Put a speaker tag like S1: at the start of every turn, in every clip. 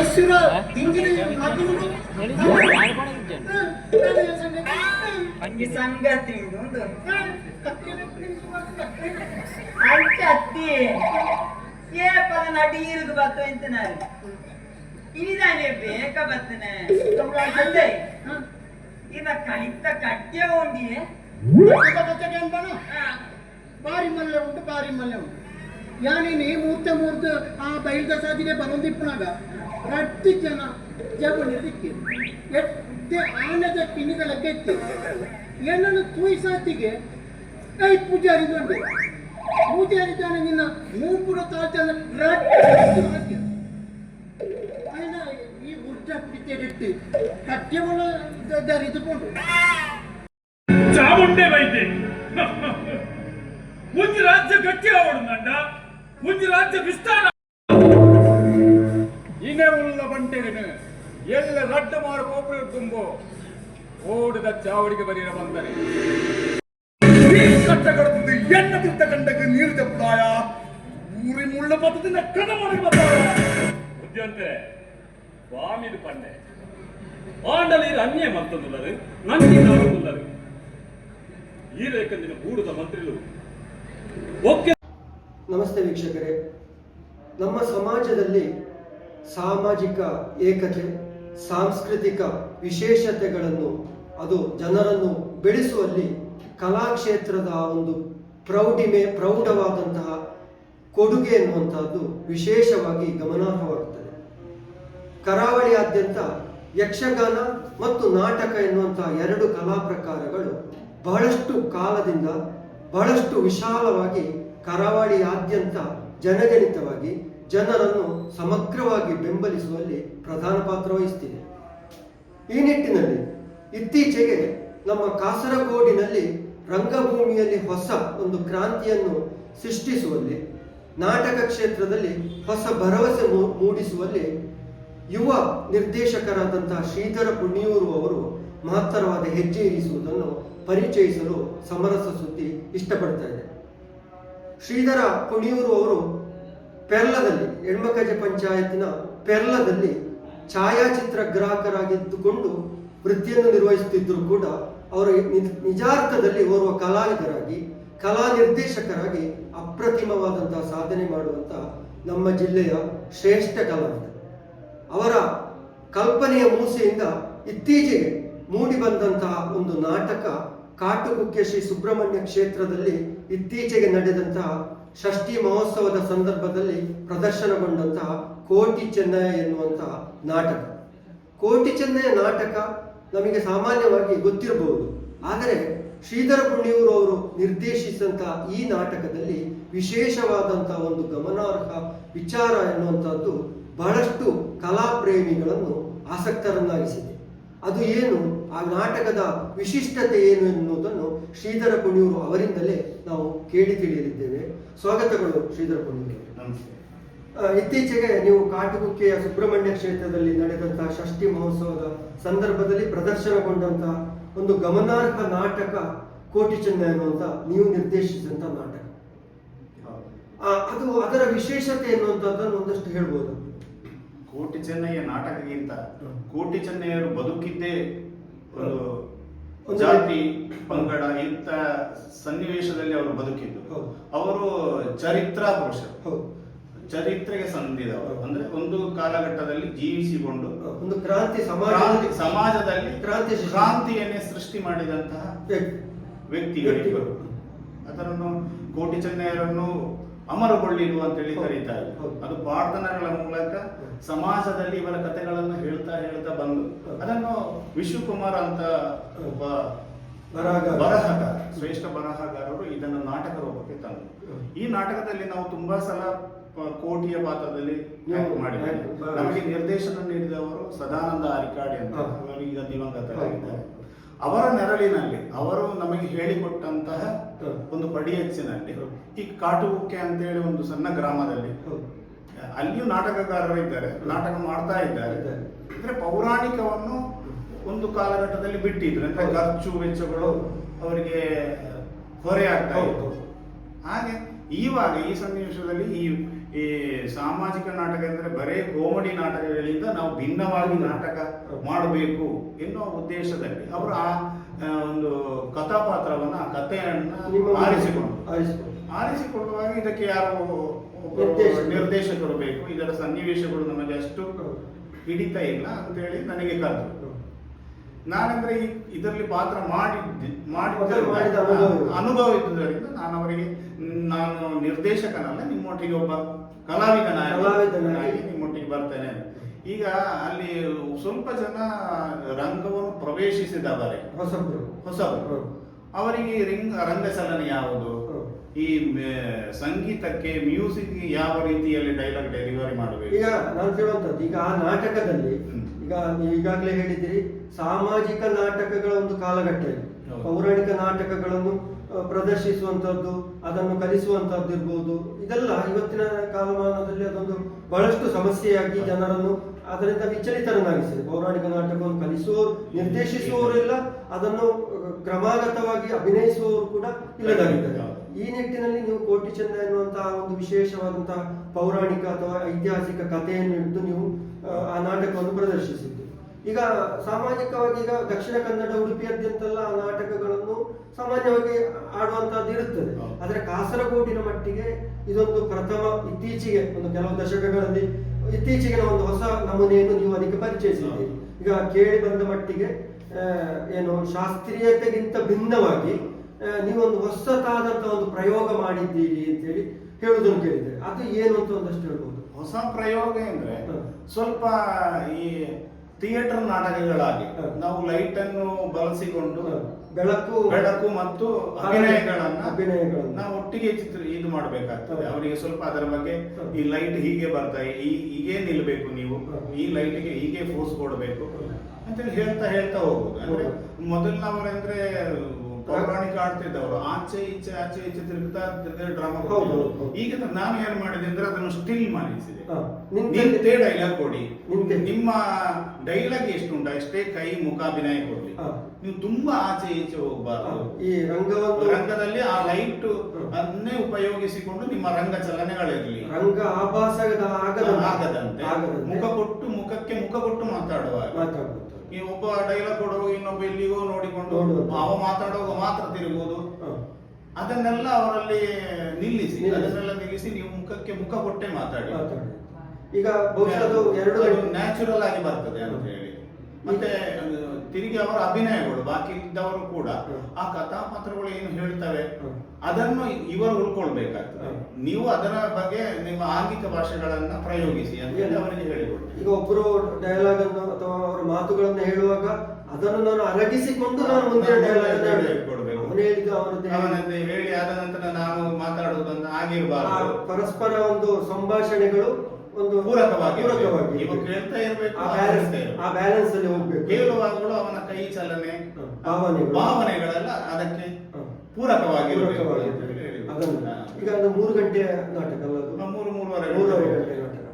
S1: ಮೈಸೂರು
S2: ಸಂಗತಿ ಏ ಪದ ನಡೀರುದು ಬತ್ತು ಅಂತ ನಾನು. ಇದಾನೆ ಬೇಕ ಬತ್ತನೆ ಅಂದೆ. ಇದ ಕಳಿತ ಕಟ್ಟೆ ಉಂಡಿಯೇ.
S1: ಬಾರಿ ಮಲ್ಲೆ ಉಂಟು ಬಾರಿ ಮಲ್ಲೆ ಉಂಟು. ಯಾನೇನಿ ಮೂರ್ತ ಮೂರ್ತ ಆ ಬೈಲ್ದ ಸಾದಿಗೆ ಬರೋದಿಪ್ಪನಾಗ ರಟ್ಟಿ ಜನ ಜಬನಿ ದಿಕ್ಕಿ ಎತ್ತೆ ಆನದ ಕಿಣಿಗಳ ಕೆತ್ತಿ ಏನನ್ನು ತೂಯಿ ಸಾತಿಗೆ ಕೈ ಪೂಜಾರಿ ಬಂದೆ ಪೂಜಾರಿ ತಾನೆ ನಿನ್ನ ಮೂಪುರ ತಾಳ್ತಾನೆ ರಟ್ಟಿ ಆಯ್ನ ಈ ಉಡ್ಡ ಪಿಚ್ಚೆಡಿಟ್ಟು ಕಟ್ಯವಳ ಧರಿದುಕೊಂಡು
S3: ಚಾಮುಂಡೆ ವೈದ್ಯ ಒಂಜಿ ರಾಜ್ಯ ಗಟ್ಟಿ ಆವಡುಂದಂಡ ಒಂಜಿ ರಾಜ್ಯ ವಿಸ್ತಾರ
S4: ಇನೇ ಉಳ್ಳ ಬಂಟೆರಿನು ಎಲ್ಲ ರಡ್ಡು ಮಾರು ಕೋಪುರ ತುಂಬು ಓಡಿದ ಚಾವಡಿಗೆ ಬರೀರ ಬಂದರೆ ಕಟ್ಟಗಡುತ್ತದೆ ಎನ್ನ ತಿಂತ ಕಂಡಕ್ಕೆ ನೀರು ತೆಪ್ಪದಾಯ ಊರಿ ಮುಳ್ಳ ಬತ್ತದಿನ ಕಣ ಮಾಡಿ ಬತ್ತಾಯ
S3: ಉದ್ಯಂತೆ ಸ್ವಾಮಿದು ಪಂಡೆ ಆಂಡಲೀರ್ ಅನ್ಯ ಮಂತಂದುಲ್ಲರು ನಂದಿ ನಾಡುಲ್ಲರು ಈ ರೇಖಂದಿನ ಕೂಡುದ ಮಂತ್ರಿಲು ಒಕ್ಕೆ
S5: ನಮಸ್ತೆ ವೀಕ್ಷಕರೇ. ನಮ್ಮ ಸಮಾಜದಲ್ಲಿ ಸಾಮಾಜಿಕ ಏಕತೆ, ಸಾಂಸ್ಕೃತಿಕ ವಿಶೇಷತೆಗಳನ್ನು, ಅದು ಜನರನ್ನು ಬೆಳೆಸುವಲ್ಲಿ ಕಲಾಕ್ಷೇತ್ರದ ಒಂದು ಪ್ರೌಢಿಮೆ, ಪ್ರೌಢವಾದಂತಹ ಕೊಡುಗೆ ಎನ್ನುವಂತಹದ್ದು ವಿಶೇಷವಾಗಿ ಗಮನಾರ್ಹವಾಗುತ್ತದೆ. ಕರಾವಳಿಯಾದ್ಯಂತ ಯಕ್ಷಗಾನ ಮತ್ತು ನಾಟಕ ಎನ್ನುವಂತಹ ಎರಡು ಕಲಾ ಪ್ರಕಾರಗಳು ಬಹಳಷ್ಟು ಕಾಲದಿಂದ ಬಹಳಷ್ಟು ವಿಶಾಲವಾಗಿ ಕರಾವಳಿಯಾದ್ಯಂತ ಜನಗಣಿತವಾಗಿ ಜನರನ್ನು ಸಮಗ್ರವಾಗಿ ಬೆಂಬಲಿಸುವಲ್ಲಿ ಪ್ರಧಾನ ಪಾತ್ರ ವಹಿಸುತ್ತಿದೆ ಈ ನಿಟ್ಟಿನಲ್ಲಿ ಇತ್ತೀಚೆಗೆ ನಮ್ಮ ಕಾಸರಗೋಡಿನಲ್ಲಿ ರಂಗಭೂಮಿಯಲ್ಲಿ ಹೊಸ ಒಂದು ಕ್ರಾಂತಿಯನ್ನು ಸೃಷ್ಟಿಸುವಲ್ಲಿ, ನಾಟಕ ಕ್ಷೇತ್ರದಲ್ಲಿ ಹೊಸ ಭರವಸೆ ಮೂಡಿಸುವಲ್ಲಿ ಯುವ ನಿರ್ದೇಶಕರಾದಂತಹ ಶ್ರೀಧರ ಪುಣ್ಯೂರು ಅವರು ಮಹತ್ತರವಾದ ಹೆಜ್ಜೆ ಇರಿಸುವುದನ್ನು ಪರಿಚಯಿಸಲು ಸಮರಸ ಸುದ್ದಿ ಇಷ್ಟಪಡ್ತಾ ಶ್ರೀಧರ ಪುಣಿಯೂರು ಅವರು ಪೆರ್ಲದಲ್ಲಿ, ಹೆಣ್ಮಕಜ ಪಂಚಾಯತಿನ ಪೆರ್ಲದಲ್ಲಿ ಛಾಯಾಚಿತ್ರ ಗ್ರಾಹಕರಾಗಿದ್ದುಕೊಂಡು ವೃತ್ತಿಯನ್ನು ನಿರ್ವಹಿಸುತ್ತಿದ್ದರೂ ಕೂಡ ಅವರು ನಿಜಾರ್ಥದಲ್ಲಿ ಓರ್ವ ಕಲಾವಿದರಾಗಿ, ಕಲಾ ನಿರ್ದೇಶಕರಾಗಿ ಅಪ್ರತಿಮವಾದಂತಹ ಸಾಧನೆ ಮಾಡುವಂತಹ ನಮ್ಮ ಜಿಲ್ಲೆಯ ಶ್ರೇಷ್ಠ ಕಲಾವಿದ. ಅವರ ಕಲ್ಪನೆಯ ಮೂಸೆಯಿಂದ ಇತ್ತೀಚೆಗೆ ಮೂಡಿ ಬಂದಂತಹ ಒಂದು ನಾಟಕ ಕಾಟುಕುಕ್ಕೆ ಶ್ರೀ ಸುಬ್ರಹ್ಮಣ್ಯ ಕ್ಷೇತ್ರದಲ್ಲಿ ಇತ್ತೀಚೆಗೆ ನಡೆದಂತಹ ಷಷ್ಠಿ ಮಹೋತ್ಸವದ ಸಂದರ್ಭದಲ್ಲಿ ಪ್ರದರ್ಶನಗೊಂಡಂತಹ ಕೋಟಿ ಚೆನ್ನಯ ಎನ್ನುವಂತಹ ನಾಟಕ. ಕೋಟಿ ಚೆನ್ನಯ ನಾಟಕ ನಮಗೆ ಸಾಮಾನ್ಯವಾಗಿ ಗೊತ್ತಿರಬಹುದು. ಆದರೆ ಶ್ರೀಧರ ಪುಣ್ಯೂರು ಅವರು ನಿರ್ದೇಶಿಸಿದಂತಹ ಈ ನಾಟಕದಲ್ಲಿ ವಿಶೇಷವಾದಂತಹ ಒಂದು ಗಮನಾರ್ಹ ವಿಚಾರ ಎನ್ನುವಂಥದ್ದು ಬಹಳಷ್ಟು ಕಲಾ ಪ್ರೇಮಿಗಳನ್ನು ಆಸಕ್ತರನ್ನಾಗಿಸಿದೆ. ಅದು ಏನು? ಆ ನಾಟಕದ ವಿಶಿಷ್ಟತೆ ಏನು ಎನ್ನುವುದನ್ನು ಶ್ರೀಧರ ಕುಣಿಯೂರು ಅವರಿಂದಲೇ ನಾವು ಕೇಳಿ ತಿಳಿಯಲಿದ್ದೇವೆ. ಸ್ವಾಗತಗಳು ಶ್ರೀಧರ ಕುಣಿಯೂರು ನಮಸ್ತೆ. ಇತ್ತೀಚೆಗೆ ನೀವು ಕಾಟುಕುಕ್ಕೆಯ ಸುಬ್ರಹ್ಮಣ್ಯ ಕ್ಷೇತ್ರದಲ್ಲಿ ನಡೆದಂತಹ ಷಷ್ಠಿ ಮಹೋತ್ಸವದ ಸಂದರ್ಭದಲ್ಲಿ ಪ್ರದರ್ಶನಗೊಂಡಂತಹ ಒಂದು ಗಮನಾರ್ಹ ನಾಟಕ ಕೋಟಿ ಚೆನ್ನ ಎನ್ನುವಂತ ನೀವು ನಿರ್ದೇಶಿಸಿದಂತ ನಾಟಕ. ಅದು ಅದರ ವಿಶೇಷತೆ ಎನ್ನುವಂಥದ್ದನ್ನು ಒಂದಷ್ಟು ಹೇಳ್ಬೋದು.
S6: ಕೋಟಿ ಚೆನ್ನಯ್ಯ ನಾಟಕಕ್ಕಿಂತ ಕೋಟಿ ಚೆನ್ನಯ್ಯರು ಬದುಕಿದ್ದೇ ಒಂದು ಜಾತಿ ಪಂಗಡ ಇಂಥ ಸನ್ನಿವೇಶದಲ್ಲಿ ಅವರು ಬದುಕಿದ್ದು. ಅವರು ಚರಿತ್ರ ಪುರುಷರು ಚರಿತ್ರೆಗೆ ಸಂದಿದವರು ಅಂದ್ರೆ ಒಂದು ಕಾಲಘಟ್ಟದಲ್ಲಿ ಜೀವಿಸಿಕೊಂಡು
S5: ಒಂದು ಕ್ರಾಂತಿ ಸಮಾಜ
S6: ಸಮಾಜದಲ್ಲಿ
S5: ಕ್ರಾಂತಿ
S6: ಕ್ರಾಂತಿಯನ್ನೇ ಸೃಷ್ಟಿ ಮಾಡಿದಂತಹ ವ್ಯಕ್ತಿಗಳಿಬ್ಬರು ಅದರನ್ನು ಕೋಟಿ ಚೆನ್ನಯ್ಯರನ್ನು ಅಮರಗೊಳ್ಳಿರು ಅಂತೇಳಿ ಕರೀತಾರೆ. ಅದು ಪ್ರಾರ್ಥನೆಗಳ ಮೂಲಕ ಸಮಾಜದಲ್ಲಿ ಇವರ ಕಥೆಗಳನ್ನು ಹೇಳ್ತಾ ಹೇಳ್ತಾ ಬಂದು ಅದನ್ನು ವಿಶ್ವಕುಮಾರ್ ಅಂತ ಒಬ್ಬ
S5: ಬರಹಗಾರ.
S6: ಶ್ರೇಷ್ಠ ಬರಹಗಾರರು ಇದನ್ನು ನಾಟಕ ರೂಪಕ್ಕೆ ತಂದರು ಈ ನಾಟಕದಲ್ಲಿ ನಾವು ತುಂಬಾ ಸಲ ಕೋಟಿಯ ಪಾತ್ರದಲ್ಲಿ ನಮಗೆ ನಿರ್ದೇಶನ ನೀಡಿದವರು ಸದಾನಂದ ಅರಿಕಾಡಿ ಅಂತ. ಅವರು ಈಗ ದಿವಂಗತರಾಗಿದ್ದಾರೆ ಅವರ ನೆರಳಿನಲ್ಲಿ ಅವರು ನಮಗೆ ಹೇಳಿಕೊಟ್ಟಂತಹ. ಒಂದು ಪಡಿಯಚ್ಚಿನಲ್ಲಿ ಈ ಕಾಟುವುಕ್ಕೆ ಅಂತೇಳಿ ಒಂದು ಸಣ್ಣ ಗ್ರಾಮದಲ್ಲಿ. ಅಲ್ಲಿಯೂ ನಾಟಕಕಾರರು ಇದ್ದಾರೆ ನಾಟಕ ಮಾಡ್ತಾ ಇದ್ದಾರೆ. ಅಂದ್ರೆ ಪೌರಾಣಿಕವನ್ನು ಒಂದು ಕಾಲಘಟ್ಟದಲ್ಲಿ ಬಿಟ್ಟಿದ್ರು ಅಂದ್ರೆ. ಖರ್ಚು ವೆಚ್ಚಗಳು ಅವರಿಗೆ ಹೊರೆ ಆಗ್ತಾ ಇತ್ತು. ಹಾಗೆ ಈವಾಗ ಈ ಸನ್ನಿವೇಶದಲ್ಲಿ ಈ ಈ ಸಾಮಾಜಿಕ ನಾಟಕ ಅಂದ್ರೆ ಬರೇ ಕೋಮಡಿ ನಾಟಕಗಳಿಂದ ನಾವು ಭಿನ್ನವಾಗಿ ನಾಟಕ ಮಾಡಬೇಕು ಎನ್ನುವ ಉದ್ದೇಶದಲ್ಲಿ ಅವರು ಆ ಒಂದು ಕಥಾಪಾತ್ರವನ್ನು ಆ ಕಥೆಯನ್ನು ಆರಿಸಿಕೊಂಡು ಆರಿಸಿಕೊಳ್ಳುವಾಗ ಇದಕ್ಕೆ ಯಾರು. ನಿರ್ದೇಶಕರು. ಬೇಕು. ಇದರ ಸನ್ನಿವೇಶಗಳು ನಮಗೆ ಅಷ್ಟು ಹಿಡಿತಾ ಇಲ್ಲ ಅಂತ ಹೇಳಿ ನನಗೆ ಕರೆದು ನಾನಂದ್ರೆ ಈ ಇದರಲ್ಲಿ ಪಾತ್ರ ಮಾಡಿದ್ದೆ
S5: ಮಾಡಿದ ಅನುಭವ
S6: ಮಾಡಿದ್ದ ಅನುಭವ ಇದ್ದುದರಿಂದ ನಾನು ಅವರಿಗೆ ನಾನು ನಿರ್ದೇಶಕನಲ್ಲ ನಿಮ್ಮೊಟ್ಟಿಗೆ ಒಬ್ಬ ಕಲಾವಿದನಾಗಿ. ನಿಮ್ಮೊಟ್ಟಿಗೆ ಬರ್ತೇನೆ ಈಗ ಅಲ್ಲಿ ಸ್ವಲ್ಪ ಜನ ರಂಗವನ್ನು ಪ್ರವೇಶಿಸಿದವರೇ.
S5: ಹೊಸಬ್ರು.
S6: ಹೊಸಬರು. ಅವರಿಗೆ ರಿಂಗ್ ರಂಗಚಲನೆ ಯಾವುದು. ಈ ಸಂಗೀತಕ್ಕೆ ಮ್ಯೂಸಿಕ್ ಯಾವ ರೀತಿಯಲ್ಲಿ ಡೈಲಾಗ್ ಡೆಲಿವರಿ ಮಾಡಬೇಕು?
S5: ಈಗ ನಾನು ಹೇಳುವಂಥದ್ದು ಈಗ ಆ ನಾಟಕದಲ್ಲಿ ಈಗ ನೀವು ಈಗಾಗಲೇ ಹೇಳಿದಿರಿ ಸಾಮಾಜಿಕ ನಾಟಕಗಳ ಒಂದು ಕಾಲಘಟ್ಟ ಪೌರಾಣಿಕ ನಾಟಕಗಳನ್ನು ಪ್ರದರ್ಶಿಸುವಂಥದ್ದು ಅದನ್ನು ಕಲಿಸುವಂಥದ್ದು ಇರ್ಬೋದು ಇದೆಲ್ಲ ಇವತ್ತಿನ ಕಾಲಮಾನದಲ್ಲಿ ಅದೊಂದು ಬಹಳಷ್ಟು ಸಮಸ್ಯೆಯಾಗಿ ಜನರನ್ನು ಅದರಿಂದ ವಿಚಲಿತರನ್ನಾಗಿಸಿದೆ. ಪೌರಾಣಿಕ ನಾಟಕವನ್ನು ಕಲಿಸುವವರು ನಿರ್ದೇಶಿಸುವವರಿಲ್ಲ ಅದನ್ನು ಕ್ರಮಾಗತವಾಗಿ ಅಭಿನಯಿಸುವವರು ಕೂಡ ಇಲ್ಲದಾಗಿದ್ದಾರೆ. ಈ ನಿಟ್ಟಿನಲ್ಲಿ ನೀವು ಕೋಟಿ ಚಂದ ಎನ್ನುವಂತಹ ಒಂದು ವಿಶೇಷವಾದಂತಹ ಪೌರಾಣಿಕ ಅಥವಾ ಐತಿಹಾಸಿಕ ಕಥೆಯನ್ನು ಇಟ್ಟು ನೀವು ಆ, ನಾಟಕವನ್ನು ಪ್ರದರ್ಶಿಸಿದ್ದು ಈಗ ಸಾಮಾಜಿಕವಾಗಿ ಈಗ ದಕ್ಷಿಣ ಕನ್ನಡ ಉಡುಪಿಯಾದ್ಯಂತೆಲ್ಲ ಆ ನಾಟಕಗಳನ್ನು ಸಾಮಾನ್ಯವಾಗಿ ಆಡುವಂತಹದ್ದು ಇರುತ್ತದೆ. ಆದ್ರೆ ಕಾಸರಗೋಡಿನ ಮಟ್ಟಿಗೆ ಇದೊಂದು ಪ್ರಥಮ ಇತ್ತೀಚೆಗೆ ಒಂದು ಕೆಲವು ದಶಕಗಳಲ್ಲಿ ಇತ್ತೀಚೆಗಿನ ಒಂದು ಹೊಸ ನಮೂನೆಯನ್ನು ನೀವು ಅದಕ್ಕೆ ಪರಿಚಯಿಸಿದ್ದೀರಿ. ಈಗ ಕೇಳಿ ಬಂದ ಮಟ್ಟಿಗೆ ಏನು ಶಾಸ್ತ್ರೀಯತೆಗಿಂತ ಭಿನ್ನವಾಗಿ ನೀವೊಂದು ಹೊಸತಾದಂತ ಒಂದು ಪ್ರಯೋಗ ಮಾಡಿದ್ದೀರಿ ಅಂತೇಳಿ ಹೇಳುವುದನ್ನು ಕೇಳಿದ್ರೆ ಅದು ಏನು ಅಂತ ಒಂದಷ್ಟು ಹೇಳ್ಬೋದು.
S6: ಹೊಸ ಪ್ರಯೋಗ ಅಂದ್ರೆ ಸ್ವಲ್ಪ ಈ ಥಿಯೇಟರ್ ನಾಟಕಗಳಾಗಿ ನಾವು ಲೈಟ್ ಅನ್ನು ಬಳಸಿಕೊಂಡು
S5: ಬೆಳಕು
S6: ಬೆಳಕು ಮತ್ತು ಅಭಿನಯಗಳನ್ನ
S5: ಅಭಿನಯಗಳನ್ನ.
S6: ನಾವು ಒಟ್ಟಿಗೆ ಚಿತ್ರ ಇದು ಮಾಡ್ಬೇಕಾಗ್ತದೆ. ಅವರಿಗೆ ಸ್ವಲ್ಪ ಅದರ ಬಗ್ಗೆ ಈ ಲೈಟ್ ಹೀಗೆ ಬರ್ತಾ ಈ ಹೀಗೆ ನಿಲ್ಬೇಕು ನೀವು.
S5: ಈ
S6: ಈ ಲೈಟ್ಗೆ ಹೀಗೆ ಫೋರ್ಸ್ ಕೊಡಬೇಕು. ಅಂತೇಳಿ ಹೇಳ್ತಾ ಹೇಳ್ತಾ ಹೋಗುದು ಅಂದ್ರೆ. ಮೊದಲಿನವರಂದ್ರೆ ಪೌರಾಣಿಕ ಆಡ್ತಿದ್ದವರು. ಆಚೆ ಈಚೆ ಆಚೆ ಈಚೆ ತಿರುಗ್ತಾ ಡ್ರಾಮಾ. ಈಗ ನಾನು ಏನ್ ಮಾಡಿದೆ ಅಂದ್ರೆ ಅದನ್ನು ಸ್ಟಿಲ್ ಮಾಡಿಸಿದೆ
S5: ನಿಂತೆ-
S6: ಡೈಲಾಗ್ ಕೊಡಿ. ನಿಮ್ಮ ಡೈಲಾಗ್ ಎಷ್ಟು ಉಂಟು ಅಷ್ಟೇ ಕೈ ಮುಖಾಭಿನಯ ಕೊಡ್ಲಿ.
S5: ಹಾ.
S6: ನೀವು ತುಂಬಾ ಆಚೆ ಈಚೆ ಹೋಗ್ಬಾರ್ದು.
S5: ಈ ರಂಗವನ್ನು
S6: ರಂಗದಲ್ಲಿ ಆ ಲೈಟ್
S5: ಅದನ್ನೇ
S6: ಅನ್ನೇ ಉಪಯೋಗಿಸಿಕೊಂಡು ನಿಮ್ಮ ರಂಗ ಚಲನೆಗಳಿರಲಿ.
S5: ರಂಗ ಆಭಾಸದ ಆಗದಂತೆ.
S6: ಮುಖ ಕೊಟ್ಟು ಮುಖಕ್ಕೆ ಮುಖ ಕೊಟ್ಟು ಮಾತಾಡುವ
S5: ಮಾತಾಡುವುದು
S6: ಈ ಒಬ್ಬ ಡೈಲಾಗ್ ಕೊಡುವಾಗ ಇನ್ನೊಬ್ಬ ಎಲ್ಲಿಗೋ ನೋಡಿಕೊಂಡು. ಅವ ಮಾತಾಡುವಾಗ ಮಾತ್ರ ತಿರುಗುವುದು. ಅದನ್ನೆಲ್ಲ ಅವರಲ್ಲಿ ನಿಲ್ಲಿಸಿ. ಅದನ್ನೆಲ್ಲ ನಿಲ್ಲಿಸಿ ನೀವು ಮುಖಕ್ಕೆ ಮುಖ ಕೊಟ್ಟೆ ಮಾತಾಡಿ.
S5: ಈಗ ಬಹುಶಃ ಅದು ಎರಡು
S6: ನ್ಯಾಚುರಲ್ ಆಗಿ ಬರ್ತದೆ ಅಂತ ಹೇಳಿ. ಮತ್ತೆ ತಿರುಗಿ ಅವರ ಅಭಿನಯಗಳು ಬಾಕಿ ಇದ್ದವರು ಕೂಡ. ಆ ಕಥಾಪಾತ್ರಗಳು ಏನು ಹೇಳ್ತವೆ ಅದನ್ನು ಇವರು ಉಳ್ಕೊಳ್ಬೇಕಾಗ್ತದೆ. ನೀವು ಅದರ ಬಗ್ಗೆ ನಿಮ್ಮ ಆಂಗಿಕ ಭಾಷೆಗಳನ್ನ ಪ್ರಯೋಗಿಸಿ ಅಂತ ಅವರಿಗೆ ಹೇಳಿಕೊಡ್ತೀವಿ
S5: ಈಗ ಒಬ್ಬರು ಡಯಲಾಗ್ ಅನ್ನು ಅಥವಾ ಅವರ ಮಾತುಗಳನ್ನು ಹೇಳುವಾಗ ಅದನ್ನು ನಾನು ಅರಗಿಸಿಕೊಂಡು ನಾನು ಮುಂದೆ
S6: ನಾನು
S5: ಡಯಲಾಗ್
S6: ಮುಂದಿನ
S5: ಅನ್ನು
S6: dialogue ಕೊಡ್ಬೇಕು.
S5: ಅವನು ಹೇಳಿದ್ದು ಅವನದ್ದು
S6: ಅವನಂತೆ ಹೇಳಿ ಆದ ನಂತರ ನಾನು ಮಾತಾಡುವುದನ್ನು ಆಗಿರಬಾರದು.
S5: ಪರಸ್ಪರ ಒಂದು ಸಂಭಾಷಣೆಗಳು ಒಂದು
S6: ಪೂರಕವಾಗಿ
S5: ಪೂರಕವಾಗಿ
S6: ಇವ ಕೇಳ್ತಾ ಇರ್ಬೇಕು
S5: ಆ ಬ್ಯಾಲೆನ್ಸ್ ಆ ಬ್ಯಾಲೆನ್ಸ್ ಅಲ್ಲಿ ಹೋಗ್ಬೇಕು
S6: ಕೇಳುವಾಗಲೂ ಅವನ ಕೈ ಚಲನೆ
S5: ಭಾವನೆ ಭಾವನೆಗಳು.
S6: ಭಾವನೆಗಳೆಲ್ಲ ಅದಕ್ಕೆ. ಪೂರಕವಾಗಿ
S5: ಅದನ್ನು ಈಗ ಅದು ಮೂರು ಗಂಟೆ ನಾಟಕ?
S6: ಮೂರು ಮೂರುವರೆ
S5: ಮೂರುವರೆ
S6: ಗಂಟೆ.
S5: ನಾಟಕ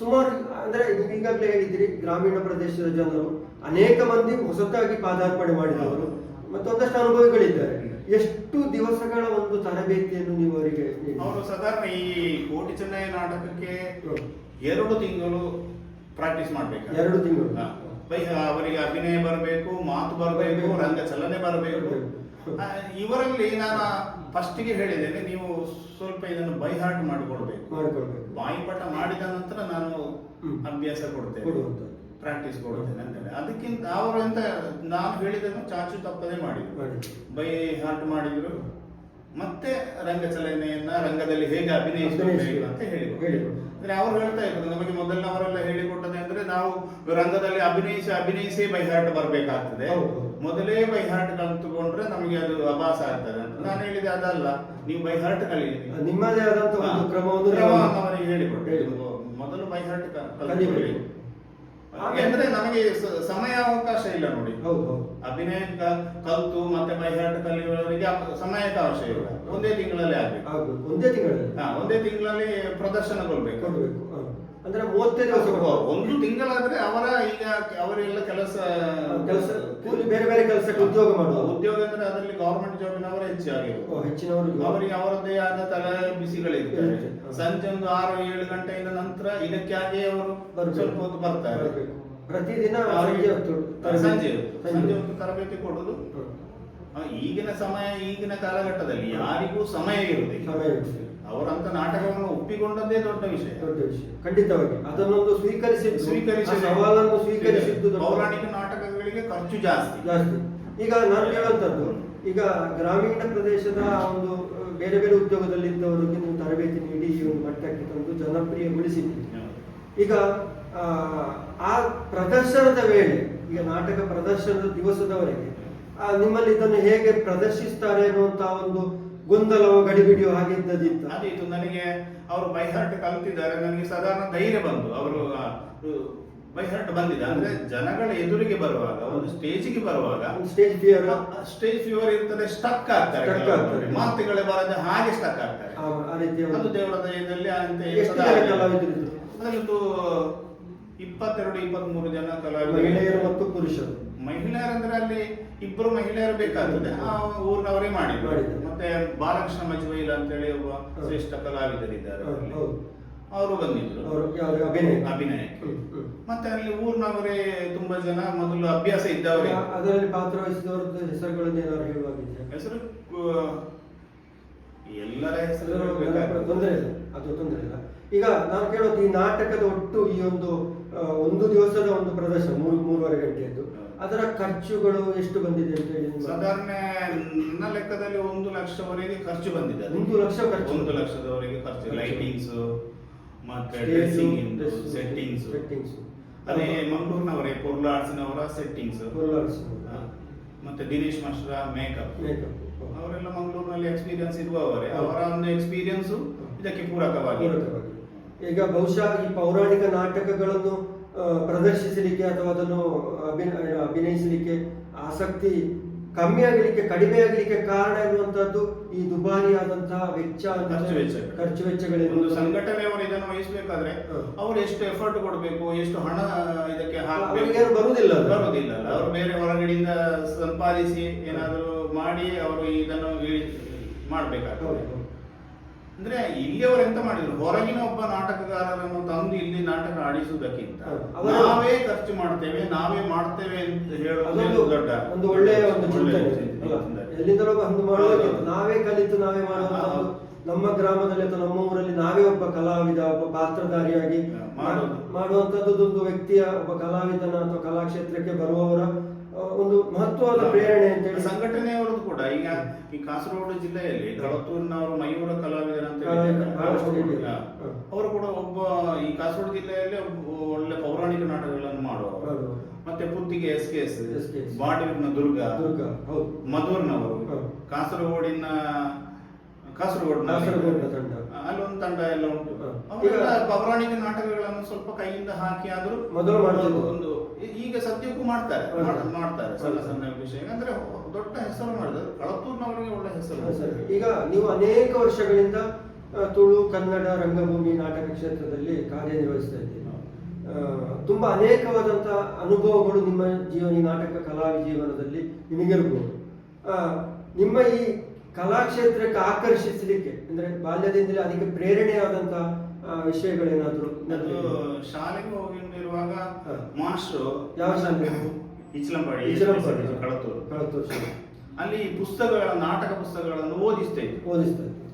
S5: ಸುಮಾರು ಅಂದ್ರೆ ಈಗಾಗಲೇ ಹೇಳಿದಿರಿ ಗ್ರಾಮೀಣ ಪ್ರದೇಶದ ಜನರು ಅನೇಕ ಮಂದಿ ಹೊಸತಾಗಿ ಪಾದಾರ್ಪಣೆ ಮಾಡಿದವರು ಮತ್ತೊಂದಷ್ಟು ಅನುಭವಿಗಳಿದ್ದಾರೆ ಎಷ್ಟು ದಿವಸಗಳ ಒಂದು ತರಬೇತಿಯನ್ನು ನೀವು ಅವರಿಗೆ
S6: ಅವರು ಸಾಧಾರಣ ಈ ಕೋಟಿ ಚೆನ್ನೈ ನಾಟಕಕ್ಕೆ. ಎರಡು ತಿಂಗಳು ಪ್ರಾಕ್ಟೀಸ್ ಮಾಡ್ಬೇಕು
S5: ಎರಡು ತಿಂಗಳು.
S6: ಅವರಿಗೆ ಅಭಿನಯ ಬರಬೇಕು ಮಾತು ಬರಬೇಕು. ರಂಗ ಚಲನೆ ಬರಬೇಕು. ಇವರಲ್ಲಿ ನಾನು ಫಸ್ಟಿಗೆ ಹೇಳಿದ್ದೇನೆ ನೀವು ಸ್ವಲ್ಪ ಇದನ್ನು ಬೈ ಹಾರ್ಟ್ ಮಾಡಿಕೊಡ್ಬೇಕು. ಬಾಯಿಪಾಠ ಮಾಡಿದ ನಂತರ ನಾನು ಅಭ್ಯಾಸ ಕೊಡ್ತೇನೆ. ಪ್ರಾಕ್ಟೀಸ್ ಕೊಡ್ತೇನೆ ಅಂತೇಳಿ. ಅದಕ್ಕಿಂತ ಅವರು ಎಂತ ನಾನು ಹೇಳಿದನ್ನು ಚಾಚು ತಪ್ಪದೆ ಮಾಡಿದ್ರು.
S5: ಮಾಡಿ
S6: ಬೈ ಹಾರ್ಟ್ ಮಾಡಿದ್ರು. ಮತ್ತೆ ರಂಗ ಚಲನೆಯನ್ನ ರಂಗದಲ್ಲಿ ಹೇಗೆ ಅಭಿನಯಿಸಬೇಕು. ಅಂತ ಹೇಳಿದ್ರು. ಅಂದ್ರೆ ಅವ್ರು ಹೇಳ್ತಾ ಇದ್ರು ನಮಗೆ ಮೊದಲಿನವರೆಲ್ಲ ಹೇಳಿಕೊಟ್ಟದೆ ಅಂದ್ರೆ ನಾವು ರಂಗದಲ್ಲಿ ಅಭಿನಯಿಸಿ ಅಭಿನಯಿಸಿ ಬೈ ಹಾರ್ಟ್ ಬರ್ಬೇಕಾಗ್ತದೆ. ಮೊದಲೇ ಬೈ ಹಾರ್ಟ್ ಕಲ್ತುಕೊಂಡ್ರೆ ನಮಗೆ ಅದು ಅಭಾಸ ಆಗ್ತದೆ ಅಂತ ನಾನು ಹೇಳಿದೆ ಅದಲ್ಲ. ನೀವು ಬೈ ಹಾರ್ಟ್ ಕಲೀರಿ
S5: ನಿಮ್ಮದೇ ಆದಂತಹ ಒಂದು ಕ್ರಮವನ್ನು
S6: ಅವರಿಗೆ ಹೇಳಿಕೊಟ್ಟೆ ಮೊದಲು ಬೈ ಹಾರ್ಟ್ ಹಾಗೆ. ಅಂದ್ರೆ ನಮಗೆ ಸಮಯ ಅವಕಾಶ ಇಲ್ಲ ನೋಡಿ.
S5: ಹೌದು.
S6: ಅಭಿನಯ ಕಲ್ತು ಮತ್ತೆ ಬೈಹಾಟ್ ಕಲಿಯುವವರಿಗೆ ಆ ಸಮಯಕ್ಕೆ ಅವಶ್ಯ ಇಲ್ಲ. ಒಂದೇ ತಿಂಗಳಲ್ಲಿ ಆಗ್ಬೇಕು.
S5: ಹೌದು ಒಂದೇ ತಿಂಗಳಲ್ಲಿ.
S6: ಹಾ ಒಂದೇ ತಿಂಗಳಲ್ಲಿ ಪ್ರದರ್ಶನಗೊಳ್ಬೇಕು.
S5: ಕೊಡ್ಬೇಕು ಹ. ಅಂದ್ರೆ ಓದ್ತೇನೆ ದಿವಸ ಕೊಡ್ಬೇಕು.
S6: ಒಂದು ತಿಂಗಳಾದ್ರೆ ಅವರ ಈಗ ಅವರೆಲ್ಲ ಕೆಲಸ
S5: ಕೆಲಸ ಕೂಲಿ ಬೇರೆ ಬೇರೆ ಕೆಲಸಕ್ಕೆ ಉದ್ಯೋಗ ಮಾಡುವ.
S6: ಉದ್ಯೋಗ ಅಂದ್ರೆ ಅದರಲ್ಲಿ ಗವರ್ಮೆಂಟ್ ಜಾಬಿನವರು ಹೆಚ್ಚಾಗಿರುವುದು
S5: ಓ, ಹೆಚ್ಚಿನವರು
S6: ಅವರಿಗೆ ಅವರದ್ದೇ ಆದ ತಲೆ ಬಿಸಿಗಳಿರ್ತವೆ.
S5: ಇರುತ್ತೆ.
S6: ಸಂಜೆ ಒಂದು ಆರು ಏಳು ಗಂಟೆಯಿಂದ ನಂತರ ಇದಕ್ಕಾಗಿ ಅವರು
S5: ಬರ್ಬೇಕು.
S6: ಸ್ವಲ್ಪ ಹೊತ್ತು ಬರ್ತಾರೆ.
S5: ಬರ್ಬೇಕು. ಪ್ರತಿದಿನ ಸಂಜೆ ಹೊತ್ತು
S6: ಸಂಜೆ ಒಂದು
S5: ಸಂಜೆ. ಹೊತ್ತು.
S6: ತರಬೇತಿ ಕೊಡುದು
S5: ಹ್ಮ್.
S6: ಈಗಿನ ಸಮಯ ಈಗಿನ ಕಾಲಘಟ್ಟದಲ್ಲಿ ಯಾರಿಗೂ ಸಮಯ ಇರುವುದಿಲ್ಲ.
S5: ಸಮಯ ಇರುತ್ತೆ.
S6: ಅವರಂತ ನಾಟಕವನ್ನು ಒಪ್ಪಿಕೊಂಡದ್ದೇ ದೊಡ್ಡ ವಿಷಯ.
S5: ದೊಡ್ಡ ವಿಷಯ. ಖಂಡಿತವಾಗಿ. ಅದನ್ನೊಂದು
S6: ಸ್ವೀಕರಿಸಿ
S5: ಸ್ವೀಕರಿಸಿ ಸವಾಲನ್ನು ಸ್ವೀಕರಿಸಿದ್ದು
S6: ಪೌರಾಣಿಕ ನಾಟಕಗಳಿಗೆ ಖರ್ಚು ಜಾಸ್ತಿ.
S5: ಜಾಸ್ತಿ. ಈಗ ನಾನು ಹೇಳುವಂಥದ್ದು ಈಗ ಗ್ರಾಮೀಣ ಪ್ರದೇಶದ ಒಂದು ಬೇರೆ ಬೇರೆ ಉದ್ಯೋಗದಲ್ಲಿದ್ದವರಿಗೆ ನೀವು ತರಬೇತಿ ನೀಡಿ ಈ ಒಂದು ಮಟ್ಟಕ್ಕೆ ತಂದು ಜನಪ್ರಿಯಗೊಳಿಸಿದ್ದೀರಿ ಈಗ ಆ, ಪ್ರದರ್ಶನದ ವೇಳೆ ಈಗ ನಾಟಕ ಪ್ರದರ್ಶನದ ದಿವಸದವರೆಗೆ ನಿಮ್ಮಲ್ಲಿ ಇದನ್ನು ಹೇಗೆ ಪ್ರದರ್ಶಿಸ್ತಾರೆ ಅನ್ನುವಂತ ಒಂದು ಗೊಂದಲವೋ ಗಡಿಬಿಡಿಯೋ ಹಾಗೆ ಇದ್ದದಿತ್ತ
S6: ಅದಿತ್ತು ನನಗೆ ಅವರು ಬೈಹರ್ಟ್ ಕಲ್ತಿದ್ದಾರೆ. ನನಗೆ ಸಾಧಾರಣ ಧೈರ್ಯ ಬಂತು. ಅವರು ಬೈಹರ್ಟ್ ಬಂದಿದೆ ಅಂದ್ರೆ ಜನಗಳ ಎದುರಿಗೆ ಬರುವಾಗ ಒಂದು ಸ್ಟೇಜಿಗೆ ಬರುವಾಗ
S5: ಸ್ಟೇಜ್ ಫಿಯರ್.
S6: ಸ್ಟೇಜ್ ಫಿಯರ್ ಇರ್ತದೆ ಸ್ಟಕ್ ಆಗ್ತಾರೆ. ಮಾತುಗಳೇ ಬರದೆ ಹಾಗೆ ಸ್ಟಕ್ ಆಗ್ತಾರೆ ಅದು ದೇವರ ದಯದಲ್ಲಿ ಅದರಲ್ಲೂ ಇಪ್ಪತ್ತೆರಡು ಇಪ್ಪತ್ಮೂರು ಜನ
S5: ಮಹಿಳೆಯರು
S6: ಕಲಾವಿದರು
S5: ಮತ್ತು ಪುರುಷರು.
S6: ಮಹಿಳೆಯರಂದ್ರೆ ಅಲ್ಲಿ ಇಬ್ಬರು ಮಹಿಳೆಯರು ಬೇಕಾಗ್ತದೆ. ಆ ಊರಿನವರೇ ಮಾಡಿದ್ರು. ಮತ್ತೆ ಬಾಲಕೃಷ್ಣ ಮಜ್ವೈಲ್ ಅಂತೇಳಿ ಒಬ್ಬ. ಶ್ರೇಷ್ಠ ಕಲಾವಿದರಿದ್ದಾರೆ. ಅವರು ಬಂದಿದ್ರು.
S5: ಅಭಿನಯ?
S6: ಅಭಿನಯಕ್ಕೆ. ಮತ್ತೆ ಅಲ್ಲಿ ಊರಿನವರೇ ತುಂಬಾ ಜನ ಮೊದಲು ಅಭ್ಯಾಸ ಇದ್ದವರೇ.
S5: ಅದರಲ್ಲಿ ಪಾತ್ರವಹಿಸಿದವರದ್ದು ಹೆಸರುಗಳನ್ನು ಏನಾದ್ರು ಹೇಳುವಾಗಿದೆಯಾ?
S6: ಹೆಸರು ಎಲ್ಲರ ಹೆಸರು
S5: ತೊಂದರೆ ಇಲ್ಲ. ಅದು ತೊಂದರೆ ಇಲ್ಲ. ಈಗ ನಾನು ಕೇಳೋದು ಈ ನಾಟಕದ ಒಟ್ಟು ಈ ಒಂದು ಒಂದು ದಿವಸದ ಒಂದು ಪ್ರದರ್ಶನ ಮೂರು ಮೂರುವರೆ ಗಂಟೆಯದ್ದು. ಅದರ ಖರ್ಚುಗಳು ಎಷ್ಟು ಬಂದಿದೆ ಅಂತ ಹೇಳಿ ನಿಮ್ಮ-
S6: ಸಾಧಾರಣ ನನ್ನ ಲೆಕ್ಕದಲ್ಲಿ ಒಂದು ಲಕ್ಷವರೆಗೆ ಖರ್ಚು ಬಂದಿದೆ ಅದಕ್ಕೆ.
S5: ಒಂದು ಲಕ್ಷ ಖರ್ಚು
S6: ಒಂದು ಲಕ್ಷದವರೆಗೆ ಖರ್ಚು
S5: ಖರ್ಚು.
S6: ಲೈಟಿಂಗ್ಸ್ ಮತ್ತೆ ಡ್ರೆಸ್ಸಿಂಗ್ ಸೆಟ್ಟಿಂಗ್ಸ್
S5: ಸೆಟ್ಟಿಂಗ್ಸ್.
S6: ಅದೇ ಮಂಗಳೂರಿನವರೇ ಪೊರ್ಲಾಡ್ಸಿನವರ ಸೆಟ್ಟಿಂಗ್ಸ್
S5: Rollers.
S6: ಮತ್ತೆ ದಿನೇಶ್ ಮಾಸ್ಟರ್ ಮೇಕಪ್. ಅವರೆಲ್ಲ ಮಂಗಳೂರಿನಲ್ಲಿ ಎಕ್ಸ್ಪೀರಿಯನ್ಸ್ ಇರುವವರೇ ಅವರ ಒಂದು ಎಕ್ಸ್ಪೀರಿಯನ್ಸ್ ಇದಕ್ಕೆ ಪೂರಕವಾಗಿ.
S5: ಈಗ ಬಹುಶಃ ಈ ಪೌರಾಣಿಕ ನಾಟಕಗಳನ್ನು ಪ್ರದರ್ಶಿಸಲಿಕ್ಕೆ ಅಥವಾ ಅದನ್ನು ಅಭಿನಯ ಅಭಿನಯಿಸಲಿಕ್ಕೆ ಆಸಕ್ತಿ ಕಮ್ಮಿ ಆಗಲಿಕ್ಕೆ ಕಡಿಮೆ ಆಗಲಿಕ್ಕೆ ಕಾರಣ ಇರುವಂತಹದ್ದು ಈ ದುಬಾರಿಯಾದಂತಹ ವೆಚ್ಚ
S6: ಖರ್ಚು ವೆಚ್ಚಗಳು.
S5: ವೆಚ್ಚಗಳಿಂದ
S6: ಒಂದು ಸಂಘಟನೆಯವರು ಇದನ್ನು ವಹಿಸಬೇಕಾದ್ರೆ. ಅವರು ಎಷ್ಟು ಎಫರ್ಟ್ ಕೊಡಬೇಕು ಎಷ್ಟು ಹಣ ಇದಕ್ಕೆ
S5: ಹಾಕಬೇಕು ಬರುವುದಿಲ್ಲ.
S6: ಬರುವುದಿಲ್ಲ. ಅವರು ಬೇರೆ ಹೊರಗಡೆಯಿಂದ ಸಂಪಾದಿಸಿ ಏನಾದರೂ ಮಾಡಿ ಅವರು ಇದನ್ನು ಮಾಡಬೇಕಾಗ್ತದೆ. ಅಂದ್ರೆ ಇಲ್ಲಿಯವರು ಎಂತ ಮಾಡಿದ್ರು? ಹೊರಗಿನ ಒಬ್ಬ ನಾಟಕಗಾರರನ್ನು ತಂದು ಇಲ್ಲಿ ನಾಟಕ ಆಡಿಸುವುದಕ್ಕಿಂತ ನಾವೇ ಖರ್ಚು ಮಾಡ್ತೇವೆ ನಾವೇ ಮಾಡ್ತೇವೆ ಅಂತ ಹೇಳೋದು ದೊಡ್ಡ
S5: ಒಂದು ಒಳ್ಳೆಯ ಒಂದು? ಎಲ್ಲಿಂದಲೋ ಬಂದು ನಾವೇ ಕಲಿತು ನಾವೇ
S6: ಮಾಡೋದು
S5: ನಮ್ಮ ಗ್ರಾಮದಲ್ಲಿ ಅಥವಾ ನಮ್ಮ ಊರಲ್ಲಿ ನಾವೇ ಒಬ್ಬ ಕಲಾವಿದ ಒಬ್ಬ ಪಾತ್ರಧಾರಿಯಾಗಿ ಮಾಡುವಂತದ್ದು ಒಂದು ವ್ಯಕ್ತಿಯ ಒಬ್ಬ ಕಲಾವಿದನ ಅಥವಾ ಕಲಾಕ್ಷೇತ್ರಕ್ಕೆ ಬರುವವರ ಒಂದು ಮಹತ್ವದ ಪ್ರೇರಣೆ ಅಂತ ಹೇಳಿ
S6: ಸಂಘಟನೆಯವರದ್ದು ಕೂಡ ಈಗ ಈ ಕಾಸರಗೋಡು ಜಿಲ್ಲೆಯಲ್ಲಿ ಕಳತೂರಿನವರು ಮಯೂರ ಕಲಾವಿದರು ಅಂತ
S5: ಹೇಳಿದ್ರೆ.
S6: ಅವರು ಕೂಡ ಒಬ್ಬ ಈ ಕಾಸರಗೋಡು ಜಿಲ್ಲೆಯಲ್ಲಿ ಒಳ್ಳೆ ಪೌರಾಣಿಕ ನಾಟಕಗಳನ್ನು ಮಾಡುವವರು
S5: ಮಾಡುವವರು.
S6: ಮತ್ತೆ ಪುತ್ತಿಗೆ ಎಸ್ ಕೆ ಎಸ್. ಬಾಡೂರಿನ ದುರ್ಗ ಮಧುರ್ನವರು. ಕಾಸರಗೋಡಿನ ಕಾಸರಗೋಡು
S5: ಕಾಸರಗೋಡಿನ ತಂಡ.
S6: ಅಲ್ಲೊಂದು ತಂಡ ಎಲ್ಲ ಉಂಟು ಪೌರಾಣಿಕ ನಾಟಕಗಳನ್ನು ಸ್ವಲ್ಪ ಕೈಯಿಂದ ಹಾಕಿ ಆದರೂ
S5: ಮೊದಲು ಮಾಡ್ತಿದ್ರು.
S6: ಒಂದು ಈಗ ಸದ್ಯಕ್ಕೂ ಮಾಡ್ತಾರೆ
S5: ಹೌದು.
S6: ಮಾಡ್- ಮಾಡ್ತಾರೆ ಸಣ್ಣ
S5: ಹೌದು.
S6: ಸಣ್ಣ ವಿಷಯ ಅಂದ್ರೆ ದೊಡ್ಡ ಹೆಸರು ಮಾಡಿದ್ರು ಕಳತ್ತೂರ್ನವರಿಗೆ ಒಳ್ಳೆ ಹೆಸರು
S5: ಸರಿ. ಈಗ ನೀವು ಅನೇಕ ವರ್ಷಗಳಿಂದ ಆ, ತುಳು ಕನ್ನಡ ರಂಗಭೂಮಿ ನಾಟಕ ಕ್ಷೇತ್ರದಲ್ಲಿ ಕಾರ್ಯನಿರ್ವಹಿಸ್ತಾ ಇದ್ದೀರಿ ಆ, ತುಂಬಾ ಅನೇಕವಾದಂತಹ ಅನುಭವಗಳು ನಿಮ್ಮ ಜೀವನ ಈ ನಾಟಕ ಕಲಾ ಜೀವನದಲ್ಲಿ ನಿಮಗಿರ್ಬೋದು ಆ, ನಿಮ್ಮ ಈ ಕಲಾಕ್ಷೇತ್ರಕ್ಕೆ ಆಕರ್ಷಿಸಲಿಕ್ಕೆ ಅಂದ್ರೆ ಬಾಲ್ಯದಿಂದಲೇ ಅದಕ್ಕೆ ಪ್ರೇರಣೆಯಾದಂತಹ ವಿಷಯಗಳೇನಾದ್ರು
S6: ಅದು ಶಾಲೆಗೆ ಹೋಗಿರುವಾಗ ಮಾಸ್ಟರ್
S5: ಯಾವ ಶಾಲೆ?
S6: ಇಚ್ಲಂಪಾಡಿ
S5: ಇಚಲಂಪಾಡಿ.
S6: ಕಳತೂರು
S5: ಕಳತೂರು ಶಾಲೆ.
S6: ಅಲ್ಲಿ ಪುಸ್ತಕಗಳ ನಾಟಕ ಪುಸ್ತಕಗಳನ್ನು ಓದಿಸ್ತೇವೆ ಓದಿಸ್ತೇವೆ
S5: ಓದಿಸ್ತಾ.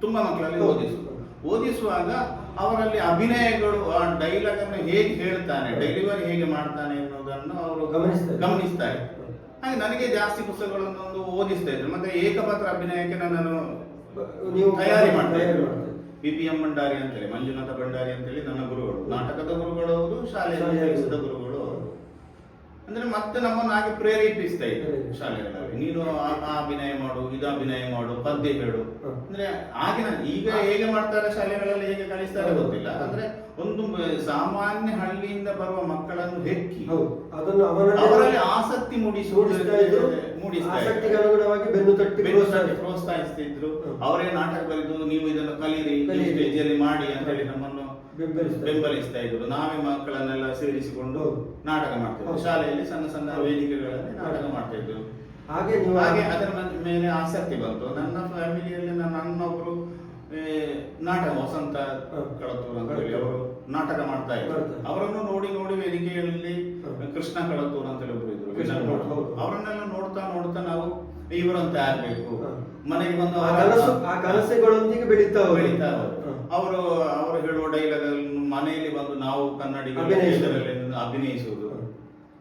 S6: ತುಂಬಾ ಮಕ್ಕಳಲ್ಲಿ
S5: ಓದಿಸ್ತು
S6: ಓದಿಸು ಓದಿಸುವಾಗ ಅವರಲ್ಲಿ ಅಭಿನಯಗಳು ಆ ಡೈಲಾಗ್ ಅನ್ನು ಹೇಗೆ ಹೇಳ್ತಾನೆ ಡೆಲಿವರಿ ಹೇಗೆ ಮಾಡ್ತಾನೆ ಅನ್ನೋದನ್ನು ಅವರು
S5: ಗಮನಿಸ್ತಾರೆ.
S6: ಗಮನಿಸ್ತಾರೆ ಹಾಗೆ ನನಗೆ ಜಾಸ್ತಿ ಪುಸ್ತಕಗಳನ್ನು ಓದಿಸ್ತಾ ಇದ್ರು ಮತ್ತೆ ಏಕಪಾತ್ರ ಅಭಿನಯಕ್ಕೆ ನನ್ನನ್ನು
S5: ನೀವು
S6: ತಯಾರಿ ಮಾಡ್ತಾ ಇದ್ರು ಬಿ ಪಿ ಎಂ ಭಂಡಾರಿ ಅಂತೇಳಿ ಮಂಜುನಾಥ ಭಂಡಾರಿ ಅಂತೇಳಿ ನನ್ನ ಗುರುಗಳು. ನಾಟಕದ ಗುರುಗಳು ಹೌದು ಶಾಲೆಯಲ್ಲಿ
S5: ಶಾಲೆಯ
S6: ಗುರುಗಳು ಹೌದು. ಅಂದ್ರೆ ಮತ್ತೆ ನಮ್ಮನ್ನು ಹಾಗೆ ಪ್ರೇರೇಪಿಸ್ತಾ ಇದ್ರು. ಶಾಲೆಗಳಲ್ಲಿ. ನೀನು ಆ ಅಭಿನಯ ಮಾಡು ಇದು ಅಭಿನಯ ಮಾಡು ಪದ್ಯ ಹೇಳು. ಅಂದ್ರೆ ಆಗಿನ ಈಗ ಹೇಗೆ ಮಾಡ್ತಾರೆ ಶಾಲೆಗಳಲ್ಲಿ ಹೇಗೆ ಕಲಿಸ್ತಾರೆ ಗೊತ್ತಿಲ್ಲ. ಅಂದ್ರೆ ಒಂದು ಸಾಮಾನ್ಯ ಹಳ್ಳಿಯಿಂದ ಬರುವ ಮಕ್ಕಳನ್ನು ಹೆಕ್ಕಿ
S5: ಹೌದು. ಅದನ್ನು ಅವರಲ್ಲಿ
S6: ಆಸಕ್ತಿ ಮೂಡಿಸುವ
S5: ಮೂಡಿಸ್ತಾ ಇದ್ರು ಆಸಕ್ತಿಗೆ ಅನುಗುಣವಾಗಿ ಬೆನ್ನು ತಟ್ಟಿ ಪ್ರೋತ್ಸಾಹ
S6: ಪ್ರೋತ್ಸಾಹಿಸ್ತಿದ್ರು. ಅವರೇ ನಾಟಕ ಬರೆದು ನೀವು ಇದನ್ನು ಕಲೀರಿ. ಸ್ಟೇಜಲ್ಲಿ ಮಾಡಿ ಅಂತ ಹೇಳಿ ನಮ್ಮನ್ನು
S5: ಬೆಂಬಲಿಸ್ತಾ
S6: ಬೆಂಬಲಿಸ್ತಾ ಇದ್ರು. ನಾವೇ ಮಕ್ಕಳನ್ನೆಲ್ಲ ಸೇರಿಸಿಕೊಂಡು ನಾಟಕ ಮಾಡ್ತಿದ್ವಿ. ಶಾಲೆಯಲ್ಲಿ ಸಣ್ಣ ಸಣ್ಣ ವೇದಿಕೆಗಳಲ್ಲಿ ನಾಟಕ ಮಾಡ್ತಾ ಇದ್ರು
S5: ಹಾಗೆ
S6: ಹಾಗೆ ಅದರ ಮೇಲೆ ಆಸಕ್ತಿ ಬಂತು. ನನ್ನ ಫ್ಯಾಮಿಲಿಯಲ್ಲಿ ನನ್ನ ಅಣ್ಣೊಬ್ರು ಏ, ನಾಟಕ ವಸಂತ
S5: ಹ.
S6: ಕಳತ್ತೂರು ಅಂತ ಹೇಳಿ ಅವರು ನಾಟಕ ಮಾಡ್ತಾ ಇದ್ರು. ಅವರನ್ನು ನೋಡಿ ನೋಡಿ ವೇದಿಕೆಯಲ್ಲಿ ಕೃಷ್ಣ ಕಳತ್ತೂರು ಅಂತ ಹೇಳಿ ಅವರನ್ನೆಲ್ಲ ನೋಡ್ತಾ ನೋಡ್ತಾ ನಾವು ಇವರಂತೆ ಆಗ್ಬೇಕು. ಮನೆಗೆ ಬಂದು
S5: ಆ ಕಲಸೆಗಳೊಂದಿಗೆ ಕನಸುಗಳೊಂದಿಗೆ ಬೆಳೀತಾ
S6: ಬೆಳೀತಾ ಅವರು ಅವರು ಹೇಳುವ ಡೈಲಾಗ್ ಮನೆಯಲ್ಲಿ ಬಂದು ನಾವು ಕನ್ನಡಿ
S5: ಅಭಿನಯಿಸುವುದು.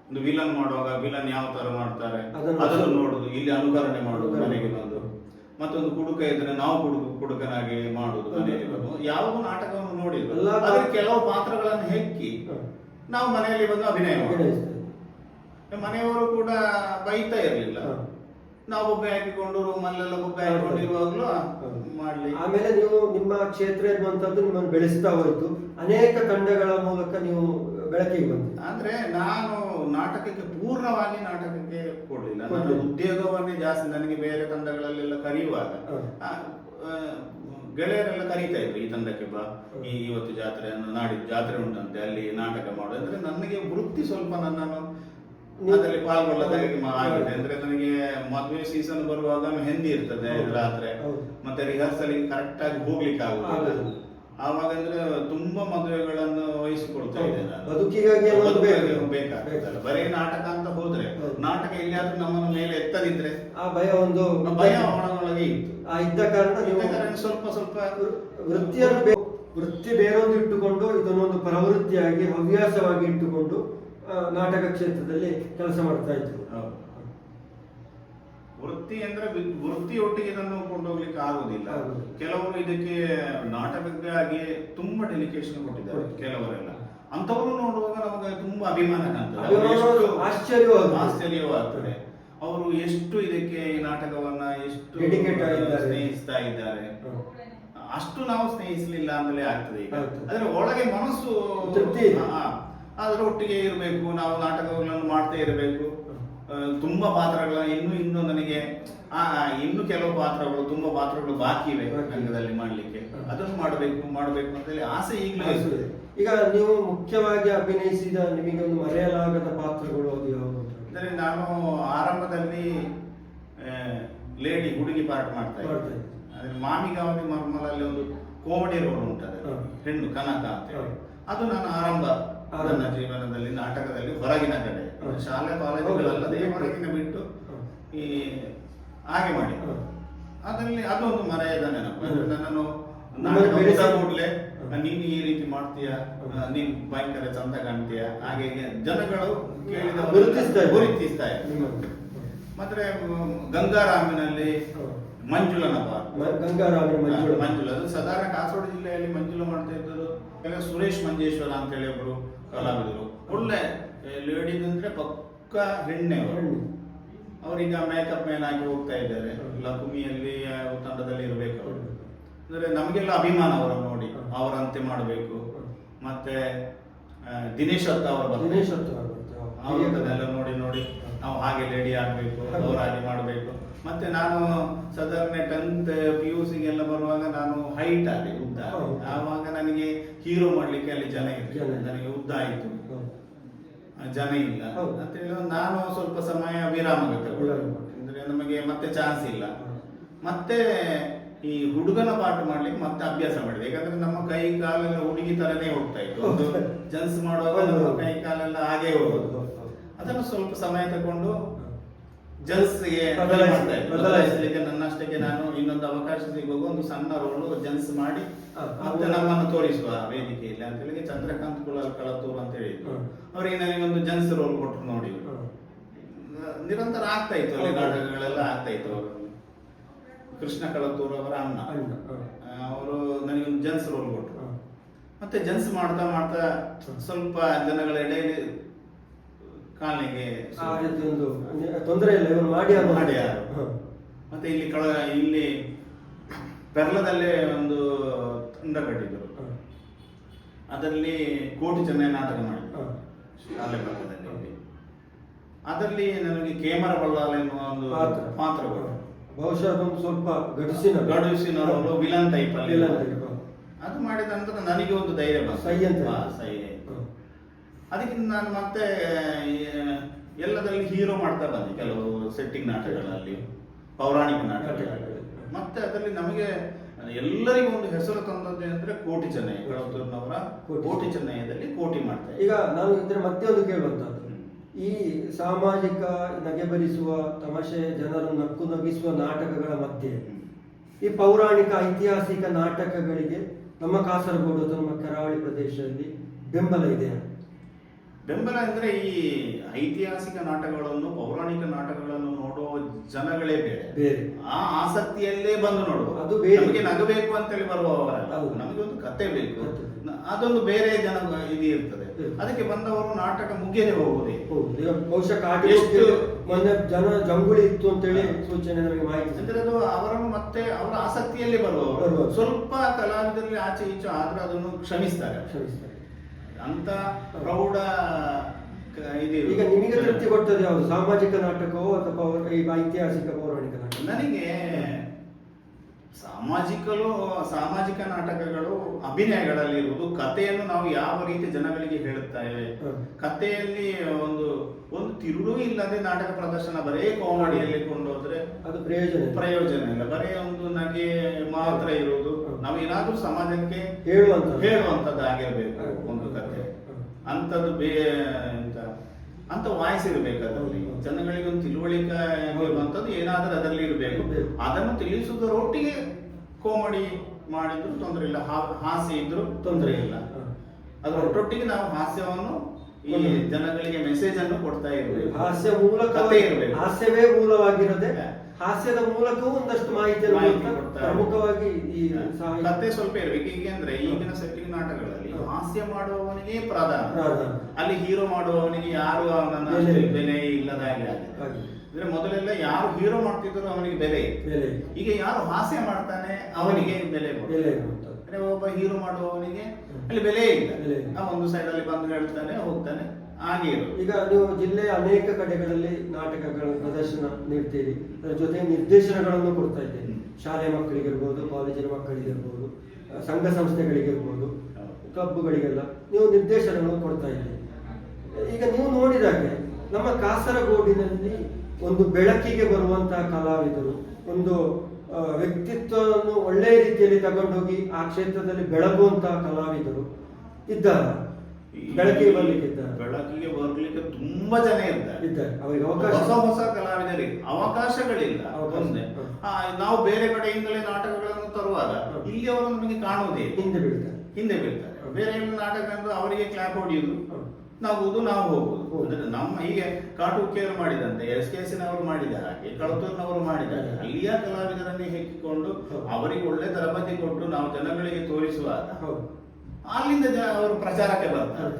S6: ಒಂದು ವಿಲನ್ ಮಾಡುವಾಗ ವಿಲನ್ ಯಾವ ತರ ಮಾಡ್ತಾರೆ?
S5: ಅದನ್ನು
S6: ನೋಡುದು ಇಲ್ಲಿ ಅನುಕರಣೆ ಮಾಡುದು. ಮನೆಗೆ ಬಂದು. ಮತ್ತೊಂದು ಕುಡುಕ ಇದ್ರೆ ನಾವು ಕುಡುಕ ಕುಡುಕನಾಗಿ ಮಾಡುದು ಮನೆಯಲ್ಲಿ ಬಂದು. ಯಾವ ನಾಟಕವನ್ನು ನೋಡಿದ್ರು. ಕೆಲವು ಪಾತ್ರಗಳನ್ನು ಹೆಕ್ಕಿ ನಾವು ಮನೆಯಲ್ಲಿ ಬಂದು ಅಭಿನಯ ಮಾಡುದು. ಮನೆಯವರು ಕೂಡ ಬೈತಾ ಇರ್ಲಿಲ್ಲ. ನಾವು ಬೊಬ್ಬೆ ಹಾಕಿಕೊಂಡು ರೂಮಲ್ಲೆಲ್ಲ ಬೊಬ್ಬೆ ಹಾಕಿಕೊಂಡಿರುವಾಗ್ಲೂ ಮಾಡ್ಲಿ.
S5: ಆಮೇಲೆ ನೀವು ನಿಮ್ಮ ಕ್ಷೇತ್ರ ಇರುವಂತದ್ದು ನಿಮ್ಮನ್ನು ಬೆಳೆಸ್ತಾ ಹೋಯ್ತು. ಅನೇಕ ತಂಡಗಳ ಮೂಲಕ ನೀವು ಬೆಳಕಿಗೆ ಬಂತು
S6: ಅಂದ್ರೆ ನಾನು ನಾಟಕಕ್ಕೆ ಪೂರ್ಣವಾಗಿ ನಾಟಕಕ್ಕೆ ಕೊಡ್ಲಿಲ್ಲ. ನನ್ನ. ಉದ್ಯೋಗವನ್ನೇ ಜಾಸ್ತಿ ನನಗೆ ಬೇರೆ ತಂಡಗಳಲ್ಲೆಲ್ಲ ಕರೆಯುವಾಗ. ಗೆಳೆಯರೆಲ್ಲ ಕರೀತಾ ಇದ್ರು ಈ ತಂಡಕ್ಕೆ ಬಾ. ಈ ಇವತ್ತು ಜಾತ್ರೆ ನಾಡಿದ್ದು ಜಾತ್ರೆ ಉಂಟಂತೆ ಅಲ್ಲಿ ನಾಟಕ ಮಾಡು. ಅಂದ್ರೆ ನನಗೆ ವೃತ್ತಿ ಸ್ವಲ್ಪ ನನ್ನನ್ನು ಅದರಲ್ಲಿ ಪಾಲ್ಗೊಳ್ಳದೆ ಮಾ- ಆಗಿದೆ ಅಂದ್ರೆ ನನಗೆ ಮದುವೆ ಸೀಸನ್ ಬರುವಾಗ ಮೆಹಂದಿ ಇರ್ತದೆ. ರಾತ್ರಿ. ಮತ್ತೆ ರಿಹರ್ಸಲ್ ಕರೆಕ್ಟ್ ಆಗಿ ಹೋಗ್ಲಿಕ್ಕೆ
S5: ಆಗುತ್ತೆ.
S6: ಆವಾಗ ಅಂದ್ರೆ ತುಂಬಾ ಮದುವೆಗಳನ್ನು ವಹಿಸಿಕೊಳ್ತಾ ಇದ್ದೇನೆ
S5: ಬದುಕಿಗಾಗಿ
S6: ಬೇಕಾಗ್ತದಲ್ಲ ಬರೀ ನಾಟಕ ಅಂತ ಹೋದ್ರೆ
S5: ಹೌದು.
S6: ನಾಟಕ ಎಲ್ಲಿಯಾದ್ರೂ ನಮ್ಮ ಮೇಲೆ ಎತ್ತದಿದ್ರೆ
S5: ಆ ಭಯ ಒಂದು
S6: ಭಯ ಒಳಗೊಳಗೆ ಇತ್ತು
S5: ಆ ಇದ್ದ ಕಾರಣ
S6: ಸ್ವಲ್ಪ ಸ್ವಲ್ಪ
S5: ವೃತ್ತಿಯನ್ನು ವೃತ್ತಿ ಬೇರೊಂದು ಇಟ್ಟುಕೊಂಡು ಇದನ್ನೊಂದು ಪ್ರವೃತ್ತಿಯಾಗಿ ಹವ್ಯಾಸವಾಗಿ ಇಟ್ಟುಕೊಂಡು ನಾಟಕ ಕ್ಷೇತ್ರದಲ್ಲಿ ಕೆಲಸ ಮಾಡ್ತಾ ಇದ್ರು.
S6: ವೃತ್ತಿ ಅಂದ್ರೆ ವೃತ್ತಿ ಒಟ್ಟಿಗೆ ಇದನ್ನು ಕೊಂಡೋಗ್ಲಿಕ್ಕೆ ಆಗುದಿಲ್ಲ. ಕೆಲವರು ಇದಕ್ಕೆ ನಾಟಕಕ್ಕಾಗಿ ತುಂಬಾ ಡೆಲಿಕೇಶನ್ ಕೊಟ್ಟಿದ್ದಾರೆ. ಕೆಲವರೆಲ್ಲ ಅಂತವರು ನೋಡುವಾಗ ನಮಗೆ ತುಂಬಾ ಅಭಿಮಾನ
S5: ಆಶ್ಚರ್ಯವಾಗ್ತದೆ.
S6: ಅವರು ಎಷ್ಟು ಇದಕ್ಕೆ ಈ ನಾಟಕವನ್ನ ಎಷ್ಟು. ಸ್ನೇಹಿಸ್ತಾ ಇದ್ದಾರೆ ಅಷ್ಟು ನಾವು ಸ್ನೇಹಿಸಲಿಲ್ಲ ಅಂದ್ರೆ ಆಗ್ತದೆ ಈಗ. ಆದ್ರೆ ಒಳಗೆ ಮನಸ್ಸು
S5: ತೃಪ್ತಿ
S6: ಅದ್ರ ಒಟ್ಟಿಗೆ ಇರಬೇಕು ನಾವು ನಾಟಕಗಳನ್ನು ಮಾಡ್ತಾ ಇರಬೇಕು. ತುಂಬ ಪಾತ್ರಗಳ ಇನ್ನು ಇನ್ನು ನನಗೆ ಆ ಇನ್ನು ಕೆಲವು ಪಾತ್ರಗಳು ತುಂಬಾ ಪಾತ್ರಗಳು ಬಾಕಿ ಇವೆ. ರಂಗದಲ್ಲಿ ಮಾಡಲಿಕ್ಕೆ. ಅದನ್ನು ಮಾಡಬೇಕು ಮಾಡಬೇಕು ಅಂತ ಹೇಳಿ ಆಸೆ ಈಗಲೂ ಇದೆ.
S5: ಈಗ ನೀವು ಮುಖ್ಯವಾಗಿ ಅಭಿನಯಿಸಿದ ನಿಮಗೆ ಒಂದು ಮರೆಯಲಾಗದ ಪಾತ್ರಗಳು ಅದು ಯಾವುದು?
S6: ಅಂದರೆ ನಾನು ಆರಂಭದಲ್ಲಿ ಲೇಡಿ ಹುಡುಗಿ ಪಾರ್ಟ್ ಮಾಡ್ತಾ ಇದ್ದೆ. ಅದ್ರ ಮಾಮಿಗಾವತಿ ಮರ್ಮಲಲ್ಲಿ ಒಂದು ಕೋಮಡಿ ರೋಡ್ ಉಂಟದೆ.
S5: ಹ.
S6: ಹೆಣ್ಣು ಕನಕ ಅಂತ ಹೇಳಿ. ಅದು ನಾನು ಆರಂಭ. ನನ್ನ ಜೀವನದಲ್ಲಿ ನಾಟಕದಲ್ಲಿ ಹೊರಗಿನ ಕಡೆ. ಶಾಲೆ ಕಾಲೇಜುಗಳಲ್ಲದೆ. ಹೊರಗಿನ ಬಿಟ್ಟು ಈ ಹಾಗೆ ಮಾಡಿ. ಅದರಲ್ಲಿ ಅದೊಂದು ಮರೆಯದ ನೆನಪು. ನನ್ನನ್ನು ಕೂಡಲೇ
S5: ನಾಟಕ.
S6: ನೀನು ಈ ರೀತಿ ಮಾಡ್ತೀಯ? ನೀನ್ ಭಯಂಕರ ಚಂದ ಕಾಣ್ತೀಯ? ಹಾಗೆ ಜನಗಳು ಕೇಳಿದ
S5: ಗುರುತಿಸ್ತಾ
S6: ಮತ್ತೆ ಗಂಗಾರಾಮಿನಲ್ಲಿ. ಮಂಜುಳನ
S5: ಗಂಗಾರಾಮನ ಮಂಜುಳ.
S6: ಮಂಜುಳ. ಅದು ಸಾಧಾರಣ ಕಾಸರಗೋಡು ಜಿಲ್ಲೆಯಲ್ಲಿ ಮಂಜುಳ ಮಾಡ್ತಾ ಇದ್ದರು ಸುರೇಶ್ ಮಂಜೇಶ್ವರ ಅಂತ ಹೇಳಿ ಒಬ್ರು ಕಲಾವಿದರು. ಒಳ್ಳೆ ಲೇಡೀಸ್ ಅಂದ್ರೆ ಪಕ್ಕ ಹೆಣ್ಣೆ ಅವರು. ಅವರೀಗ ಮೇಕಪ್ ಮ್ಯಾನ್ ಆಗಿ ಹೋಗ್ತಾ ಇದ್ದಾರೆ.
S5: ಲಕ್ಷ್ಮಿಯಲ್ಲಿ
S6: ಲಕುಮಿಯಲ್ಲಿ ತಂಡದಲ್ಲಿ ಇರಬೇಕು ಅವರು. ಅಂದ್ರೆ ನಮಗೆಲ್ಲ ಅಭಿಮಾನ ಅವರನ್ನು ನೋಡಿ. ಅವರಂತೆ ಮಾಡಬೇಕು. ಮತ್ತೆ ದಿನೇಶ್ ಅತ್ತ ಅವರು
S5: ದಿನೇಶ್ ಅಂತ ಬರ್ತಾರೆ.
S6: ಅವರನ್ನೆಲ್ಲ ನೋಡಿ ನೋಡಿ. ನಾವು ಹಾಗೆ ಲೇಡಿ ಆಗಬೇಕು ಅವರಾಗಿ ಮಾಡಬೇಕು ಮತ್ತೆ ನಾನು ಸಾಧಾರಣ ಟೆಂತ್ ಪಿ ಯು ಸಿಗೆಲ್ಲ ಬರುವಾಗ ನಾನು ಹೈಟ್ ಆದೆ
S5: ಉದ್ದ.
S6: ಆವಾಗ ನನಗೆ ಹೀರೋ ಮಾಡ್ಲಿಕ್ಕೆ ಅಲ್ಲಿ ಜನ ಇತ್ತು. ನನಗೆ ಉದ್ದ ಆಯ್ತು. ಆ, ಜನ ಇಲ್ಲ. ಅಂತ ನಾನು ಸ್ವಲ್ಪ ಸಮಯ ವಿರಾಮ. ಅಂದ್ರೆ ನಮಗೆ ಮತ್ತೆ ಚಾನ್ಸ್ ಇಲ್ಲ. ಮತ್ತೆ ಈ ಹುಡುಗನ ಪಾಠ ಮಾಡ್ಲಿಕ್ಕೆ ಮತ್ತೆ ಅಭ್ಯಾಸ ಮಾಡಿದೆ. ಯಾಕಂದ್ರೆ ನಮ್ಮ ಕೈ ಕಾಲೆಲ್ಲ ಹುಡುಗಿ ತರನೇ ಹೋಗ್ತಾ ಇತ್ತು. ಒಂದು ಜನ್ಸ್ ಮಾಡುವಾಗ ನಮ್ಮ ಕೈ ಕಾಲೆಲ್ಲ ಹಾಗೆ ಹೋಗೋದು. ಅದನ್ನು ಸ್ವಲ್ಪ ಸಮಯ ತಗೊಂಡು ಜನ್ಸ್ಗೆ ಬದಲಾಯಿಸಲಿಕ್ಕೆ ನನ್ನಷ್ಟಕ್ಕೆ ನಾನು ಇನ್ನೊಂದು ಅವಕಾಶ ಸಿಗುವಾಗ ಒಂದು ಸಣ್ಣ ರೋಲ್ ಜನ್ಸ್ ಮಾಡಿ ಮತ್ತೆ ನಮ್ಮನ್ನು ತೋರಿಸುವ ವೇದಿಕೆಯಲ್ಲಿ. ಅಂತ ಹೇಳಿ ಚಂದ್ರಕಾಂತ್ ಕುಳಲ್ ಕಳತ್ತೂರು ಅಂತ ಹೇಳಿದ್ರು. ಅವರಿಗೆ ನನಗೆ ಒಂದು ಜನ್ಸ್ ರೋಲ್ ಕೊಟ್ಟರು ನೋಡಿ. ನಿರಂತರ ಆಗ್ತಾ ಇತ್ತು ಅಲ್ಲಿ. ನಾಟಕಗಳೆಲ್ಲ ಆಗ್ತಾ ಇತ್ತು. ಅವರು ಕೃಷ್ಣ ಕಳತ್ತೂರು ಅವರ ಅಣ್ಣ. ಅವರು ನನಗೆ ಒಂದು ಜನ್ಸ್ ರೋಲ್ ಕೊಟ್ಟರು ಮತ್ತೆ ಜನ್ಸ್ ಮಾಡ್ತಾ ಮಾಡ್ತಾ ಸ್ವಲ್ಪ ಜನಗಳ ಎಡೆಯಲ್ಲಿ ಕಾಲಿಗೆ
S5: ಆ ರೀತಿ ಒಂದು ತೊಂದರೆ ಇಲ್ಲ ಇವರು ಮಾಡಿ ಅನ್ನೋ
S6: ಮಾಡಿ ಯಾರು?
S5: ಹ.
S6: ಮತ್ತೆ ಇಲ್ಲಿ ಕಳ ಇಲ್ಲಿ ಪೆರ್ಲದಲ್ಲೇ ಒಂದು ತಂಡ ಕಟ್ಟಿದ್ರು
S5: ಹ.
S6: ಅದರಲ್ಲಿ ಕೋಟಿ ಚೆನ್ನೈ ನಾಟಕ
S5: ಹ.
S6: ಮಾಡಿದ್ರು ಶಾಲೆ ಪಕ್ಕದಲ್ಲಿ ಅದರಲ್ಲಿ ನನಗೆ ಕೇಮರ ಬಳ್ಳಾಲ ಎನ್ನುವ ಒಂದು
S5: ಪಾತ್ರ. ಬಹುಶಃ ಅದೊಂದು ಸ್ವಲ್ಪ ಗಡಿಸಿನ
S6: ಗಡಿಸಿನ ವಿಲನ್ ಟೈಪ್ ಅಲ್ಲಿ
S5: ವಿಲನ್
S6: ಅದು ಮಾಡಿದ ನಂತರ ನನಗೆ ಒಂದು ಧೈರ್ಯ ಬಂತು.
S5: ಸೈ ಅಂತ.
S6: ಹಾ, ಸೈ. ಅದಕ್ಕೆ ನಾನು ಮತ್ತೆ ಎಲ್ಲದರಲ್ಲಿ ಎಲ್ಲದಲ್ಲಿ ಹೀರೋ ಮಾಡ್ತಾ ಬಂದೆ ಕೆಲವು ಸೆಟ್ಟಿಂಗ್ ನಾಟಕಗಳಲ್ಲಿ ಪೌರಾಣಿಕ ನಾಟಕಗಳಲ್ಲಿ. ಮತ್ತೆ ಅದರಲ್ಲಿ ನಮಗೆ ಎಲ್ಲರಿಗೂ ಒಂದು ಹೆಸರು ತಂದದ್ದು ಅಂದ್ರೆ ಕೋಟಿ ಚೆನ್ನೈ ಕಳವತೂರಿನವರ
S5: ಕೋಟಿ.
S6: ಚೆನ್ನೈದಲ್ಲಿ ಚೆನ್ನಯ್ಯದಲ್ಲಿ ಕೋಟಿ ಮಾಡ್ತಾ
S5: ಈಗ ನಾನು ಇದರ ಮತ್ತೆ ಒಂದು ಕೇಳುವಂತದ್ದು ಈ ಸಾಮಾಜಿಕ ನಗೆಬರಿಸುವ ತಮಾಷೆ ಜನರು ನಕ್ಕು ನಗಿಸುವ ನಾಟಕಗಳ ಮಧ್ಯೆ ಈ ಪೌರಾಣಿಕ ಐತಿಹಾಸಿಕ ನಾಟಕಗಳಿಗೆ ನಮ್ಮ ಕಾಸರಗೋಡು ಅಥವಾ ನಮ್ಮ ಕರಾವಳಿ ಪ್ರದೇಶದಲ್ಲಿ ಬೆಂಬಲ ಇದೆಯಾ
S6: ಬೆಂಬಲ ಅಂದ್ರೆ ಈ ಐತಿಹಾಸಿಕ ನಾಟಕಗಳನ್ನು ಪೌರಾಣಿಕ ನಾಟಕಗಳನ್ನು ನೋಡುವ ಜನಗಳೇ ಬೇರೆ.
S5: ಬೇರೆ.
S6: ಆ ಆಸಕ್ತಿಯಲ್ಲೇ ಬಂದು ನೋಡುವ.
S5: ಅದು ಬೇರೆ.
S6: ನಮಗೆ ನಗಬೇಕು ಅಂತೇಳಿ ಬರುವವರಲ್ಲ. ನಮಗೆ ಒಂದು ಕತೆ ಬೇಕು. ಅದೊಂದು ಬೇರೆ ಜನ ಇದು ಇರ್ತದೆ. ಅದಕ್ಕೆ ಬಂದವರು ನಾಟಕ ಮುಗಿಯದೆ ಹೋಗುದೇ
S5: ಬಹುಶಃ
S6: ಎಷ್ಟು-
S5: ಮೊನ್ನೆ ಜನ ಜಂಗುಳಿ ಇತ್ತು ಅಂತೇಳಿ ಸೂಚನೆ ನಮಗೆ ಮಾಹಿತಿ.
S6: ಅಂದ್ರೆ ಅದು ಅವರನ್ನು ಮತ್ತೆ ಅವರ ಆಸಕ್ತಿಯಲ್ಲಿ ಬರುವವರು.
S5: ಬರುವವರು.
S6: ಸ್ವಲ್ಪ ಕಲಾವಿದರಲ್ಲಿ ಆಚೆ ಈಚೆ ಆದ್ರೆ ಅದನ್ನು ಕ್ಷಮಿಸ್ತಾರೆ.
S5: ಕ್ಷಮಿಸ್ತಾರೆ.
S6: ಅಂತ ಪ್ರೌಢ
S5: ಈಗ ನಿಮಗೆ ತೃಪ್ತಿ ಕೊಡ್ತದೆ ಯಾವುದು? ಸಾಮಾಜಿಕ ನಾಟಕವೋ ಅಥವಾ ಈ ಐತಿಹಾಸಿಕ ಪೌರಾಣಿಕ ನಾಟಕ?
S6: ನನಗೆ ಸಾಮಾಜಿಕಲು ಸಾಮಾಜಿಕ ನಾಟಕಗಳು ಅಭಿನಯಗಳಲ್ಲಿರುವುದು ಕಥೆಯನ್ನು ನಾವು ಯಾವ ರೀತಿ ಜನಗಳಿಗೆ ಹೇಳುತ್ತೇವೆ. ಕಥೆಯಲ್ಲಿ ಒಂದು ಒಂದು ತಿರುಳು ಇಲ್ಲದೆ ನಾಟಕ ಪ್ರದರ್ಶನ ಬರೇ ಕಾಮಿಡಿಯಲ್ಲಿ ಕೊಂಡೋದ್ರೆ
S5: ಅದು ಪ್ರಯೋಜನ ಇಲ್ಲ.
S6: ಪ್ರಯೋಜನ ಇಲ್ಲ. ಬರೇ ಒಂದು ನಗೆ ಮಾತ್ರ ಇರುವುದು.
S5: ನಾವೇನಾದ್ರೂ
S6: ನಾವು ಏನಾದ್ರೂ ಸಮಾಜಕ್ಕೆ
S5: ಹೇಳುವಂತ
S6: ಹೇಳುವಂತದ್ದು ಆಗಿರ್ಬೇಕು ಒಂದು ಕಥೆ. ಅಂಥದ್ದು ಬೇ ಎಂತ? ಅಂತ ವಾಯ್ಸ್ ಇರಬೇಕು ಅದರಲ್ಲಿ
S5: ಜನಗಳಿಗೊಂದು
S6: ಜನಗಳಿಗೆ ಒಂದು ತಿಳುವಳಿಕೆ ಇರುವಂತದ್ದು ಏನಾದ್ರೂ ಅದರಲ್ಲಿ ಇರಬೇಕು. ಅದನ್ನು ತಿಳಿಸುವುದರ ಒಟ್ಟಿಗೆ ಕೋಮಡಿ ಮಾಡಿದ್ರು ತೊಂದರೆ ಇಲ್ಲ. ಹಾಸ್ಯ ಇದ್ರು ತೊಂದರೆ ಇಲ್ಲ.
S5: ಅದರೊಟ್ಟೊಟ್ಟಿಗೆ
S6: ಅದರ ಒಟ್ಟೊಟ್ಟಿಗೆ ನಾವು ಹಾಸ್ಯವನ್ನು ಈ ಜನಗಳಿಗೆ ಮೆಸೇಜ್ ಅನ್ನು ಕೊಡ್ತಾ ಇರಬೇಕು.
S5: ಹಾಸ್ಯ ಮೂಲಕ
S6: ಇರಬೇಕು.
S5: ಹಾಸ್ಯವೇ ಮೂಲವಾಗಿರದೆ ಹಾಸ್ಯದ ಮೂಲಕವೂ ಒಂದಷ್ಟು
S6: ಮಾಹಿತಿ
S5: ಪ್ರಮುಖವಾಗಿ ಈ
S6: ಕತೆ ಸ್ವಲ್ಪ ಇರಬೇಕು. ಈಗ ಅಂದ್ರೆ ಈಗಿನ ಸೆಟ್ಟಿಂಗ್ ನಾಟಕಗಳಲ್ಲಿ
S5: ಹೌದು.
S6: ಹಾಸ್ಯ ಮಾಡುವವನಿಗೆ ಪ್ರಧಾನ. ಅಲ್ಲಿ ಹೀರೋ ಮಾಡುವವನಿಗೆ ಯಾರು ಅವನನ್ನ
S5: ಬೆಲೆ
S6: ಇಲ್ಲದ ಹಾಗೆ ಅಂದ್ರೆ ಮೊದಲೆಲ್ಲ ಯಾರು ಹೀರೋ ಮಾಡ್ತಿದ್ರು ಅವನಿಗೆ ಬೆಲೆ ಈಗ ಯಾರು ಹಾಸ್ಯ ಮಾಡ್ತಾನೆ ಅವನಿಗೆ ಬೆಲೆ. ಅಂದ್ರೆ ಒಬ್ಬ ಹೀರೋ ಮಾಡುವವನಿಗೆ ಅಲ್ಲಿ ಬೆಲೆ ಇಲ್ಲ. ಒಂದು ಸೈಡ್ ಅಲ್ಲಿ ಬಂದು ಹೇಳ್ತಾನೆ ಹೋಗ್ತಾನೆ ಹಾಗೆ
S5: ಈಗ ನೀವು ಜಿಲ್ಲೆಯ ಅನೇಕ ಕಡೆಗಳಲ್ಲಿ ನಾಟಕಗಳ ಪ್ರದರ್ಶನ ನೀಡ್ತೀರಿ. ಅದರ ಜೊತೆ ನಿರ್ದೇಶನಗಳನ್ನು ಕೊಡ್ತಾ ಇದ್ದೀರಿ. ಶಾಲೆ ಮಕ್ಕಳಿಗಿರ್ಬೋದು ಕಾಲೇಜಿನ ಮಕ್ಕಳಿಗಿರ್ಬೋದು ಸಂಘ ಸಂಸ್ಥೆಗಳಿಗಿರ್ಬೋದು. ಕ್ಲಬ್ಗಳಿಗೆಲ್ಲ ನೀವು ನಿರ್ದೇಶನಗಳನ್ನು ಕೊಡ್ತಾ ಇದ್ದೀರಿ. ಈಗ ನೀವು ನೋಡಿದಾಗೆ ನಮ್ಮ ಕಾಸರಗೋಡಿನಲ್ಲಿ ಒಂದು ಬೆಳಕಿಗೆ ಬರುವಂತಹ ಕಲಾವಿದರು ಒಂದು ವ್ಯಕ್ತಿತ್ವವನ್ನು ಒಳ್ಳೆಯ ರೀತಿಯಲ್ಲಿ ತಗೊಂಡೋಗಿ ಆ ಕ್ಷೇತ್ರದಲ್ಲಿ ಬೆಳಗುವಂತಹ ಕಲಾವಿದರು ಇದ್ದಾರೆ. ಬೆಳಕಿಗೆ ಬರ್ಲಿಕ್ಕೆ ಇದ್ದಾರೆ.
S6: ಬೆಳಕಿಗೆ ಬರ್ಲಿಕ್ಕೆ ತುಂಬಾ ಜನ ಇದ್ದಾರೆ.
S5: ಇದ್ದಾರೆ. ಅವರಿಗೆ ಅವಕಾಶ
S6: ಹೊಸ ಹೊಸ ಕಲಾವಿದರಿಗೆ ಅವಕಾಶಗಳಿಲ್ಲ.
S5: ಅವಕಾಶ.
S6: ಒಂದೇ. ಆ, ನಾವು ಬೇರೆ ಕಡೆಯಿಂದಲೇ ನಾಟಕಗಳನ್ನು ತರುವಾಗ ಇಲ್ಲಿ ಅವರು ನಮಗೆ ಕಾಣುವುದೇ
S5: ಹಿಂದೆ ಬೀಳ್ತಾರೆ.
S6: ಹಿಂದೆ ಬೀಳ್ತಾರೆ. ಬೇರೆ ಏನು ನಾಟಕ ಅಂದ್ರೆ ಅವರಿಗೆ ಕ್ಲಾಪ್
S5: ಹೊಡಿಯೋದು
S6: ನಾವುದು ನಾವು ಹೋಗುದು. ಅಂದ್ರೆ ನಮ್ಮ ಹೀಗೆ ಕಾಟು ಕೇರ್ ಮಾಡಿದಂತೆ ಎಸ್ ಕೆ ನವರು ಮಾಡಿದ ಹಾಗೆ ಕಳತೂರಿನವರು ಮಾಡಿದ ಹಾಗೆ ಅಲ್ಲಿಯ ಕಲಾವಿದರನ್ನೇ ಹೆಕ್ಕಿಕೊಂಡು. ಅವರಿಗೆ ಒಳ್ಳೆ ತರಬೇತಿ ಕೊಟ್ಟು ನಾವು ಜನಗಳಿಗೆ ತೋರಿಸುವಾಗ ಅಲ್ಲಿಂದ ಜನ ಅವರು ಪ್ರಚಾರಕ್ಕೆ ಬರ್ತಾರೆ.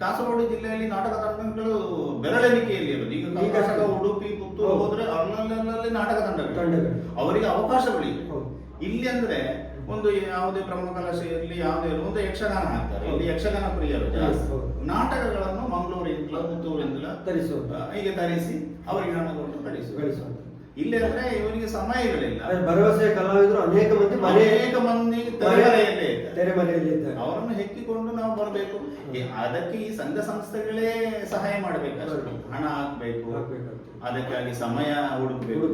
S6: ಕಾಸರಗೋಡು ಜಿಲ್ಲೆಯಲ್ಲಿ ನಾಟಕ ತಂಡಗಳು ಬೆರಳೆಣಿಕೆಯಲ್ಲಿ ಇರೋದು ಈಗ ಕರ್ನಾಟಕ ಉಡುಪಿ ಪುತ್ತೂರು
S5: ಹೌದು.
S6: ಹೋದ್ರೆ ಅಲ್ಲಲ್ಲಿ ನಾಟಕ ತಂಡಗಳು. ಅವರಿಗೆ ಅವಕಾಶಗಳಿವೆ. ಇಲ್ಲಿ ಅಂದ್ರೆ ಒಂದು ಯಾವುದೇ ಪ್ರಮುಖ ಕಲಶ ಇರಲಿ ಯಾವುದೇ ಇರಲಿ ಒಂದು ಯಕ್ಷಗಾನ ಹಾಕ್ತಾರೆ ಇಲ್ಲಿ ಯಕ್ಷಗಾನ ಪ್ರಿಯರು ಜಾಸ್ತಿ. ನಾಟಕಗಳನ್ನು ಮಂಗಳೂರಿಂದಲ ಪುತ್ತೂರಿಂದಲ
S5: ತರಿಸುವಂತ
S6: ಹೀಗೆ ತರಿಸಿ ಅವರಿಗೆ ಹಣ ಕೊಟ್ಟು ಕಳಿಸುವ ಇಲ್ಲಿ ಅಂದ್ರೆ ಇವರಿಗೆ ಸಮಯಗಳಿಲ್ಲ.
S5: ಭರವಸೆ ಕಲಾವಿದರು ಅನೇಕ ಮಂದಿ
S6: ಅನೇಕ ಮಂದಿ ತೆರೆಮರೆಯಲ್ಲೇ
S5: ತೆರೆಮರೆಯಲ್ಲಿ ಇದ್ದಾರೆ.
S6: ಅವರನ್ನು ಹೆಕ್ಕಿಕೊಂಡು ನಾವು ಬರಬೇಕು. ಅದಕ್ಕೆ ಈ ಸಂಘ ಸಂಸ್ಥೆಗಳೇ ಸಹಾಯ
S5: ಮಾಡಬೇಕು.
S6: ಹಣ ಹಾಕ್ಬೇಕು. ಅದಕ್ಕಾಗಿ ಸಮಯ ಹುಡುಕಬೇಕು.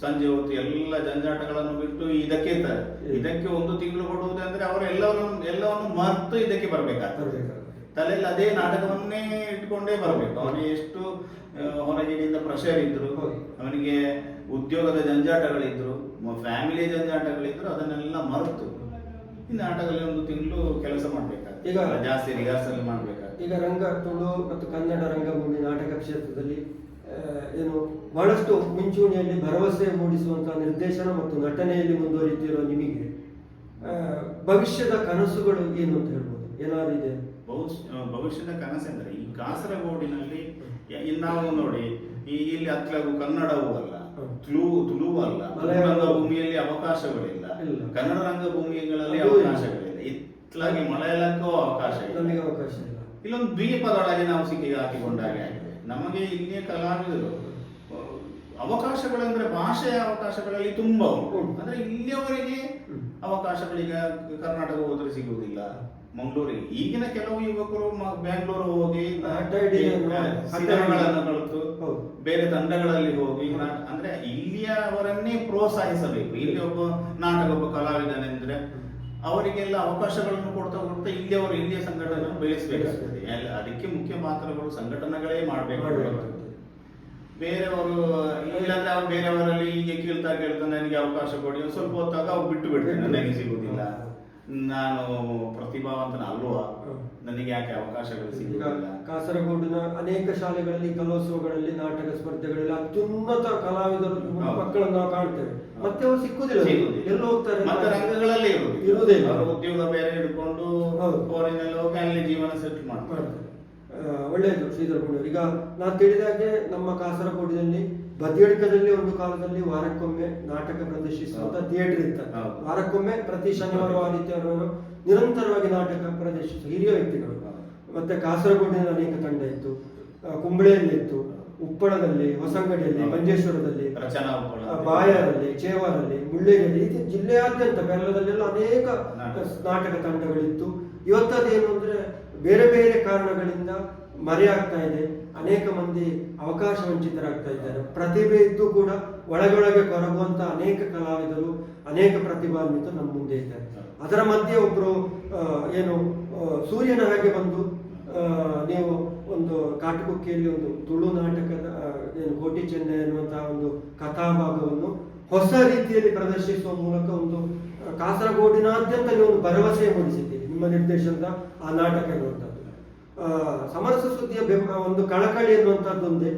S6: ಸಂಜೆ ಹೊತ್ತು ಎಲ್ಲ ಜಂಜಾಟಗಳನ್ನು ಬಿಟ್ಟು ಇದಕ್ಕೆ ಇರ್ತಾರೆ ಇದಕ್ಕೆ ಒಂದು ತಿಂಗಳು ಕೊಡುವುದಂದ್ರೆ ಅವರು ಎಲ್ಲವನ್ನು ಎಲ್ಲವನ್ನು ಮರೆತು ಇದಕ್ಕೆ ಬರಬೇಕಾಗ್ತದೆ. ತಲೆಯಲ್ಲಿ ಅದೇ ನಾಟಕವನ್ನೇ ಇಟ್ಕೊಂಡೇ ಬರಬೇಕು. ಅವನಿಗೆ ಎಷ್ಟು ಹೊರಗಿನಿಂದ ಪ್ರೆಷರ್ ಇದ್ರು. ಅವನಿಗೆ ಉದ್ಯೋಗದ ಜಂಜಾಟಗಳಿದ್ರು ಫ್ಯಾಮಿಲಿ ಜಂಜಾಟಗಳಿದ್ರು ಅದನ್ನೆಲ್ಲ ಮರೆತು ಈ ನಾಟಕದಲ್ಲಿ ಒಂದು ತಿಂಗಳು ಕೆಲಸ ಮಾಡ್ಬೇಕಾಗ್ತದೆ.
S5: ಈಗ-
S6: ಜಾಸ್ತಿ ರಿಹರ್ಸಲ್ ಮಾಡ್ಬೇಕಾಗ್ತದೆ.
S5: ಈಗ ರಂಗ ತುಳು ಮತ್ತು ಕನ್ನಡ ರಂಗಭೂಮಿ ನಾಟಕ ಕ್ಷೇತ್ರದಲ್ಲಿ ಏನು ಬಹಳಷ್ಟು ಮುಂಚೂಣಿಯಲ್ಲಿ ಭರವಸೆ ಮೂಡಿಸುವಂತಹ ನಿರ್ದೇಶನ ಮತ್ತು ನಟನೆಯಲ್ಲಿ ಮುಂದುವರಿತಿರೋ ನಿಮಗೆ ಭವಿಷ್ಯದ ಕನಸುಗಳು ಏನು ಅಂತ ಹೇಳ್ಬೋದು? ಏನಾದ್ರು ಇದೆ?
S6: ಭವಿಷ್ಯ ಭವಿಷ್ಯದ ಕನಸೆಂದರೆ ಈ ಕಾಸರಗೋಡಿನಲ್ಲಿ ನಾವು ನೋಡಿ ಈ ಇಲ್ಲಿ ಅತ್ಲಗು ಕನ್ನಡವೂ ಅಲ್ಲ
S5: ತುಳುವು
S6: ತುಳು ತುಳುವು ಅಲ್ಲ
S5: ಮಲಯಾಳ.
S6: ರಂಗಭೂಮಿಯಲ್ಲಿ ಅವಕಾಶಗಳಿಲ್ಲ. ಕನ್ನಡ ರಂಗಭೂಮಿಗಳಲ್ಲಿ
S5: ಭೂಮಿಗಳಲ್ಲಿ ಇಲ್ಲ.
S6: ಅವಕಾಶಗಳಿಲ್ಲ. ಇತ್ಲಾಗಿ ಮಲಯಾಳಕ್ಕೂ ಅವಕಾಶ ಇಲ್ಲ.
S5: ನಮಗೆ ಅವಕಾಶ ಇಲ್ಲ.
S6: ಇಲ್ಲೊಂದು ದ್ವೀಪದೊಳಗೆ ನಾವು ಸಿಕ್ಕಿ ಹಾಕಿಕೊಂಡಾಗೆ ಆಗಿದೆ ನಮಗೆ ಇಲ್ಲಿಯ ಕಲಾವಿದರು ಅವಕಾಶಗಳಂದ್ರೆ ಭಾಷೆಯ ಅವಕಾಶಗಳಲ್ಲಿ ತುಂಬಾ ಉಂಟು. ಅಂದ್ರೆ ಇಲ್ಲಿಯವರೆಗೆ. ಅವಕಾಶಗಳೀಗ ಕರ್ನಾಟಕ ಹೋದ್ರೆ ಸಿಗುವುದಿಲ್ಲ ಮಂಗಳೂರಿಗೆ ಈಗಿನ ಕೆಲವು ಯುವಕರು ಬ್ಯಾಂಗ್ಳೂರು ಹೋಗಿ. ಕಲಿತು. ಬೇರೆ ತಂಡಗಳಲ್ಲಿ ಹೋಗಿ ಅಂದ್ರೆ ಇಲ್ಲಿಯವರನ್ನೇ ಪ್ರೋತ್ಸಾಹಿಸಬೇಕು ಇಲ್ಲಿ ಒಬ್ಬ ನಾಟಕ ಒಬ್ಬ ಕಲಾವಿದನೆಂದ್ರೆ ಅವರಿಗೆಲ್ಲ ಅವಕಾಶಗಳನ್ನು ಕೊಡ್ತಾ ಕೊಡ್ತಾ ಇಲ್ಲಿಯವರು ಇಲ್ಲಿಯ ಸಂಘಟನೆಯನ್ನು ಬೆಳೆಸಬೇಕಾಗ್ತದೆ ಎಲ್ಲ- ಅದಕ್ಕೆ ಮುಖ್ಯ ಪಾತ್ರಗಳು ಸಂಘಟನೆಗಳೇ ಮಾಡಬೇಕು. ಬೇರೆಯವರು ಇಲ್ಲಾಂದ್ರೆ ಅವ್ರು ಬೇರೆಯವರಲ್ಲಿ ಹೀಗೆ ಕೇಳ್ತಾ ಕೇಳ್ತಾ ನನಗೆ ಅವಕಾಶ ಕೊಡಿ. ಒಂದು ಸ್ವಲ್ಪ ಹೊತ್ತಾಗ ಅವ್ರು ಬಿಟ್ಟು ಬಿಡ್ತೇನೆ ನನಗೆ ಸಿಗೋದಿಲ್ಲ. ನಾನು ಪ್ರತಿಭಾವಂತನ ಅಲ್ವಾ ನನಗೆ ಯಾಕೆ ಅವಕಾಶಗಳು ಸಿಗುತ್ತಿಲ್ಲ
S5: ಕಾಸರಗೋಡಿನ ಅನೇಕ ಶಾಲೆಗಳಲ್ಲಿ ಕಲೋತ್ಸವಗಳಲ್ಲಿ ನಾಟಕ ಸ್ಪರ್ಧೆಗಳಲ್ಲಿ ಅತ್ಯುನ್ನತ ಕಲಾವಿದರು. ಮಕ್ಕಳನ್ನು ನಾವು ಕಾಣ್ತೇವೆ. ಮತ್ತೆ ಅವರು ಸಿಕ್ಕುದಿಲ್ಲ
S6: ಸಿಗುದಿಲ್ಲ.
S5: ಎಲ್ಲಿ ಹೋಗ್ತಾರೆ
S6: ಮತ್ತೆ ರಂಗಗಳಲ್ಲಿ ಇರುವುದು
S5: ಇರುವುದೇ ಇಲ್ಲ.
S6: ಅವರು ಉದ್ಯೋಗ ಬೇರೆ ಹಿಡ್ಕೊಂಡು
S5: ಹೌದು.
S6: ಫಾರಿನಲ್ಲಿ ಹೋಗಿ ಅಲ್ಲಿ ಜೀವನ ಸೆಟ್ ಮಾಡ್ತಾರೆ
S5: ಮಾಡ್ತಾರೆ. ಆ, ಒಳ್ಳೆಯದು ಶ್ರೀಧರ್ ಗುಂಡೂರು. ಈಗ ನಾನು ತಿಳಿದಾಗೆ ನಮ್ಮ ಕಾಸರಗೋಡಿನಲ್ಲಿ ಬದಿಯಡ್ಕದಲ್ಲಿ ಒಂದು ಕಾಲದಲ್ಲಿ ವಾರಕ್ಕೊಮ್ಮೆ ನಾಟಕ ಪ್ರದರ್ಶಿಸುವಂತ
S6: ಹೌದು.
S5: ಥಿಯೇಟರ್ ಇತ್ತು
S6: ಹೌದು.
S5: ವಾರಕ್ಕೊಮ್ಮೆ ಪ್ರತಿ ಶನಿವಾರ ಆದಿತ್ಯವಾರ ನಿರಂತರವಾಗಿ ನಾಟಕ ಪ್ರದರ್ಶಿಸುವ ಹಿರಿಯ ವ್ಯಕ್ತಿಗಳು
S6: ಹೌದು.
S5: ಮತ್ತೆ ಕಾಸರಗೋಡಿನ ಅನೇಕ ತಂಡ ಇತ್ತು ಆ, ಕುಂಬಳೆಯಲ್ಲಿ ಇತ್ತು ಉಪ್ಪಳದಲ್ಲಿ ಹೊಸಂಗಡಿಯಲ್ಲಿ. ಮಂಜೇಶ್ವರದಲ್ಲಿ ಬಾಯಾರಲ್ಲಿ ಚೇವಾರಲ್ಲಿ ಮುಳ್ಳೇರಿಯಲ್ಲಿ ಇದು ಜಿಲ್ಲೆಯಾದ್ಯಂತ ಬೆಲ್ಲದಲ್ಲೆಲ್ಲ ಅನೇಕ
S6: ನಾಟಕ.
S5: ತಂಡಗಳಿತ್ತು. ಇವತ್ತದೇನು ಅಂದ್ರೆ ಬೇರೆ ಬೇರೆ ಕಾರಣಗಳಿಂದ ಮರೆಯಾಗ್ತಾ ಇದೆ. ಅನೇಕ ಮಂದಿ ಅವಕಾಶ ವಂಚಿತರಾಗ್ತಾ ಇದ್ದಾರೆ. ಪ್ರತಿಭೆ ಇದ್ದು ಕೂಡ ಒಳಗೊಳಗೆ ಕೊರಗುವಂತ ಅನೇಕ ಕಲಾವಿದರು ಅನೇಕ ಪ್ರತಿಭಾನ್ವಿತರು ನಮ್ಮ ಮುಂದೆ ಇದ್ದಾರೆ. ಅದರ ಮಧ್ಯೆ ಒಬ್ರು ಏನು ಸೂರ್ಯನ ಹಾಗೆ ಬಂದು ನೀವು ಒಂದು ಕಾಟುಕುಕ್ಕಿಯಲ್ಲಿ ಒಂದು ತುಳು ನಾಟಕದ ಏನು ಕೋಟಿ ಚೆನ್ನ ಎನ್ನುವಂತಹ ಒಂದು ಕಥಾಭಾಗವನ್ನು ಹೊಸ ರೀತಿಯಲ್ಲಿ ಪ್ರದರ್ಶಿಸುವ ಮೂಲಕ ಒಂದು ಕಾಸರಗೋಡಿನಾದ್ಯಂತ ನೀವು ಭರವಸೆ ಮೂಡಿಸಿದ್ದೀರಿ, ನಿಮ್ಮ ನಿರ್ದೇಶನದ ಆ ನಾಟಕ ಎನ್ನುವಂಥದ್ದು. ಸಮರಸ ಸುದ್ದಿಯ ಬೆಂಬ ಒಂದು ಕಳಕಳಿ ಎನ್ನುವಂಥದ್ದು ಒಂದೇ.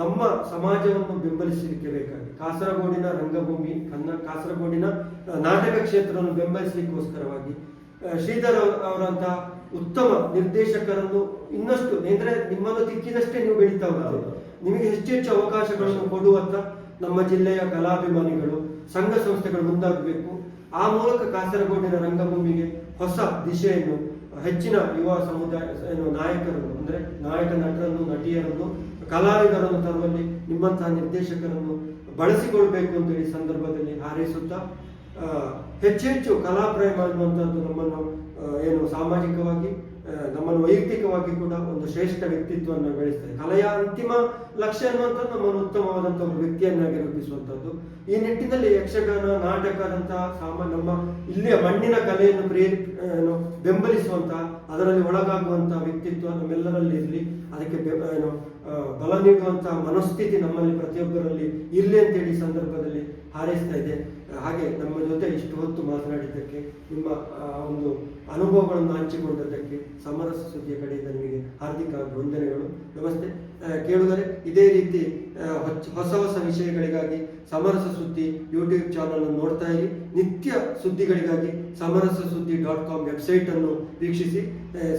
S5: ನಮ್ಮ ಸಮಾಜವನ್ನು ಬೆಂಬಲಿಸಲಿಕ್ಕೆ ಬೇಕಾಗಿ ಕಾಸರಗೋಡಿನ ರಂಗಭೂಮಿ, ಕನ್ನ, ಕಾಸರಗೋಡಿನ ನಾಟಕ ಕ್ಷೇತ್ರವನ್ನು ಬೆಂಬಲಿಸಲಿಕ್ಕೋಸ್ಕರವಾಗಿ ಶ್ರೀಧರ್ ಅವರಂತಹ ಉತ್ತಮ ನಿರ್ದೇಶಕರನ್ನು ಇನ್ನಷ್ಟು ಅಂದ್ರೆ ನಿಮ್ಮನ್ನು ತಿಕ್ಕಿದಷ್ಟೇ ನೀವು ಬೆಳೀತಾ ಹೋಗ್ತದೆ ನಿಮಗೆ ಹೆಚ್ಚು ಹೆಚ್ಚು ಅವಕಾಶಗಳನ್ನು ಕೊಡುವಂತ ನಮ್ಮ ಜಿಲ್ಲೆಯ ಕಲಾಭಿಮಾನಿಗಳು ಸಂಘ ಸಂಸ್ಥೆಗಳು ಮುಂದಾಗಬೇಕು. ಆ ಮೂಲಕ ಕಾಸರಗೋಡಿನ ರಂಗಭೂಮಿಗೆ ಹೊಸ ದಿಶೆಯನ್ನು ಹೆಚ್ಚಿನ ಯುವ ಸಮುದಾಯ ಏನು ನಾಯಕರನ್ನು ಅಂದ್ರೆ ನಾಯಕ ನಟರನ್ನು ನಟಿಯರನ್ನು ಕಲಾವಿದರನ್ನು ತರುವಲ್ಲಿ ನಿಮ್ಮಂತಹ ನಿರ್ದೇಶಕರನ್ನು ಬಳಸಿಕೊಳ್ಬೇಕು ಅಂತ ಈ ಸಂದರ್ಭದಲ್ಲಿ ಹಾರೈಸುತ್ತಾ ಹೆಚ್ಚೆಚ್ಚು ಕಲಾ ಪ್ರೇಮ ಅನ್ನುವಂಥದ್ದು ನಮ್ಮನ್ನು ಏನು ಸಾಮಾಜಿಕವಾಗಿ ನಮ್ಮನ್ನು ವೈಯಕ್ತಿಕವಾಗಿ ಕೂಡ ಒಂದು ಶ್ರೇಷ್ಠ ವ್ಯಕ್ತಿತ್ವವನ್ನು ಬೆಳೆಸ್ತದೆ. ಕಲೆಯ ಅಂತಿಮ ಲಕ್ಷ್ಯ ಅನ್ನುವಂಥದ್ದು ನಮ್ಮನ್ನು ಉತ್ತಮವಾದಂಥ ಒಂದು ವ್ಯಕ್ತಿಯನ್ನಾಗಿ ರೂಪಿಸುವಂಥದ್ದು. ಈ ನಿಟ್ಟಿನಲ್ಲಿ ಯಕ್ಷಗಾನ ನಾಟಕದಂತಹ ಸಾಮ ನಮ್ಮ ಇಲ್ಲಿಯ ಮಣ್ಣಿನ ಕಲೆಯನ್ನು ಪ್ರೇರಿ ಬೆಂಬಲಿಸುವಂತಹ ಅದರಲ್ಲಿ ಒಳಗಾಗುವಂತಹ ವ್ಯಕ್ತಿತ್ವ ನಮ್ಮೆಲ್ಲರಲ್ಲಿ ಇರಲಿ, ಅದಕ್ಕೆ ಏನು ಬಲ ನೀಡುವಂತಹ ಮನಸ್ಥಿತಿ ನಮ್ಮಲ್ಲಿ ಪ್ರತಿಯೊಬ್ಬರಲ್ಲಿ ಇರಲಿ ಅಂತೇಳಿ ಸಂದರ್ಭದಲ್ಲಿ ಹಾರೈಸ್ತಾ ಇದೆ ಹಾಗೆ ನಮ್ಮ ಜೊತೆ ಇಷ್ಟು ಹೊತ್ತು ಮಾತನಾಡಿದ್ದಕ್ಕೆ, ನಿಮ್ಮ ಒಂದು ಅನುಭವಗಳನ್ನು ಹಂಚಿಕೊಂಡದ್ದಕ್ಕೆ ಸಮರಸ ಸುದ್ದಿಯ ಕಡೆಯಿಂದ ನಿಮಗೆ ಹಾರ್ದಿಕ ವಂದನೆಗಳು. ನಮಸ್ತೆ. ಕೇಳಿದರೆ ಇದೇ ರೀತಿ ಹೊಸ ಹೊಸ ವಿಷಯಗಳಿಗಾಗಿ ಸಮರಸ ಸುದ್ದಿ ಯೂಟ್ಯೂಬ್ ಚಾನಲ್ ನೋಡ್ತಾ ಇರಿ. ನಿತ್ಯ ಸುದ್ದಿಗಳಿಗಾಗಿ ಸಮರಸ ಸುದ್ದಿ ಡಾಟ್ ಕಾಮ್ ವೆಬ್ಸೈಟ್ ಅನ್ನು ವೀಕ್ಷಿಸಿ.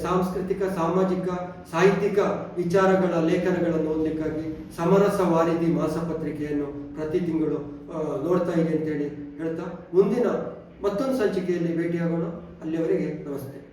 S5: ಸಾಂಸ್ಕೃತಿಕ, ಸಾಮಾಜಿಕ, ಸಾಹಿತ್ಯಿಕ ವಿಚಾರಗಳ ಲೇಖನಗಳನ್ನು ಓದಲಿಕ್ಕಾಗಿ ಸಮರಸ ವಾರಿಧಿ ಮಾಸಪತ್ರಿಕೆಯನ್ನು ಪ್ರತಿ ತಿಂಗಳು ನೋಡ್ತಾ ಇದೆ ಅಂತೇಳಿ ಹೇಳ್ತಾ ಮುಂದಿನ ಮತ್ತೊಂದು ಸಂಚಿಕೆಯಲ್ಲಿ ಭೇಟಿಯಾಗೋಣ. ಅಲ್ಲಿಯವರೆಗೆ ನಮಸ್ತೆ.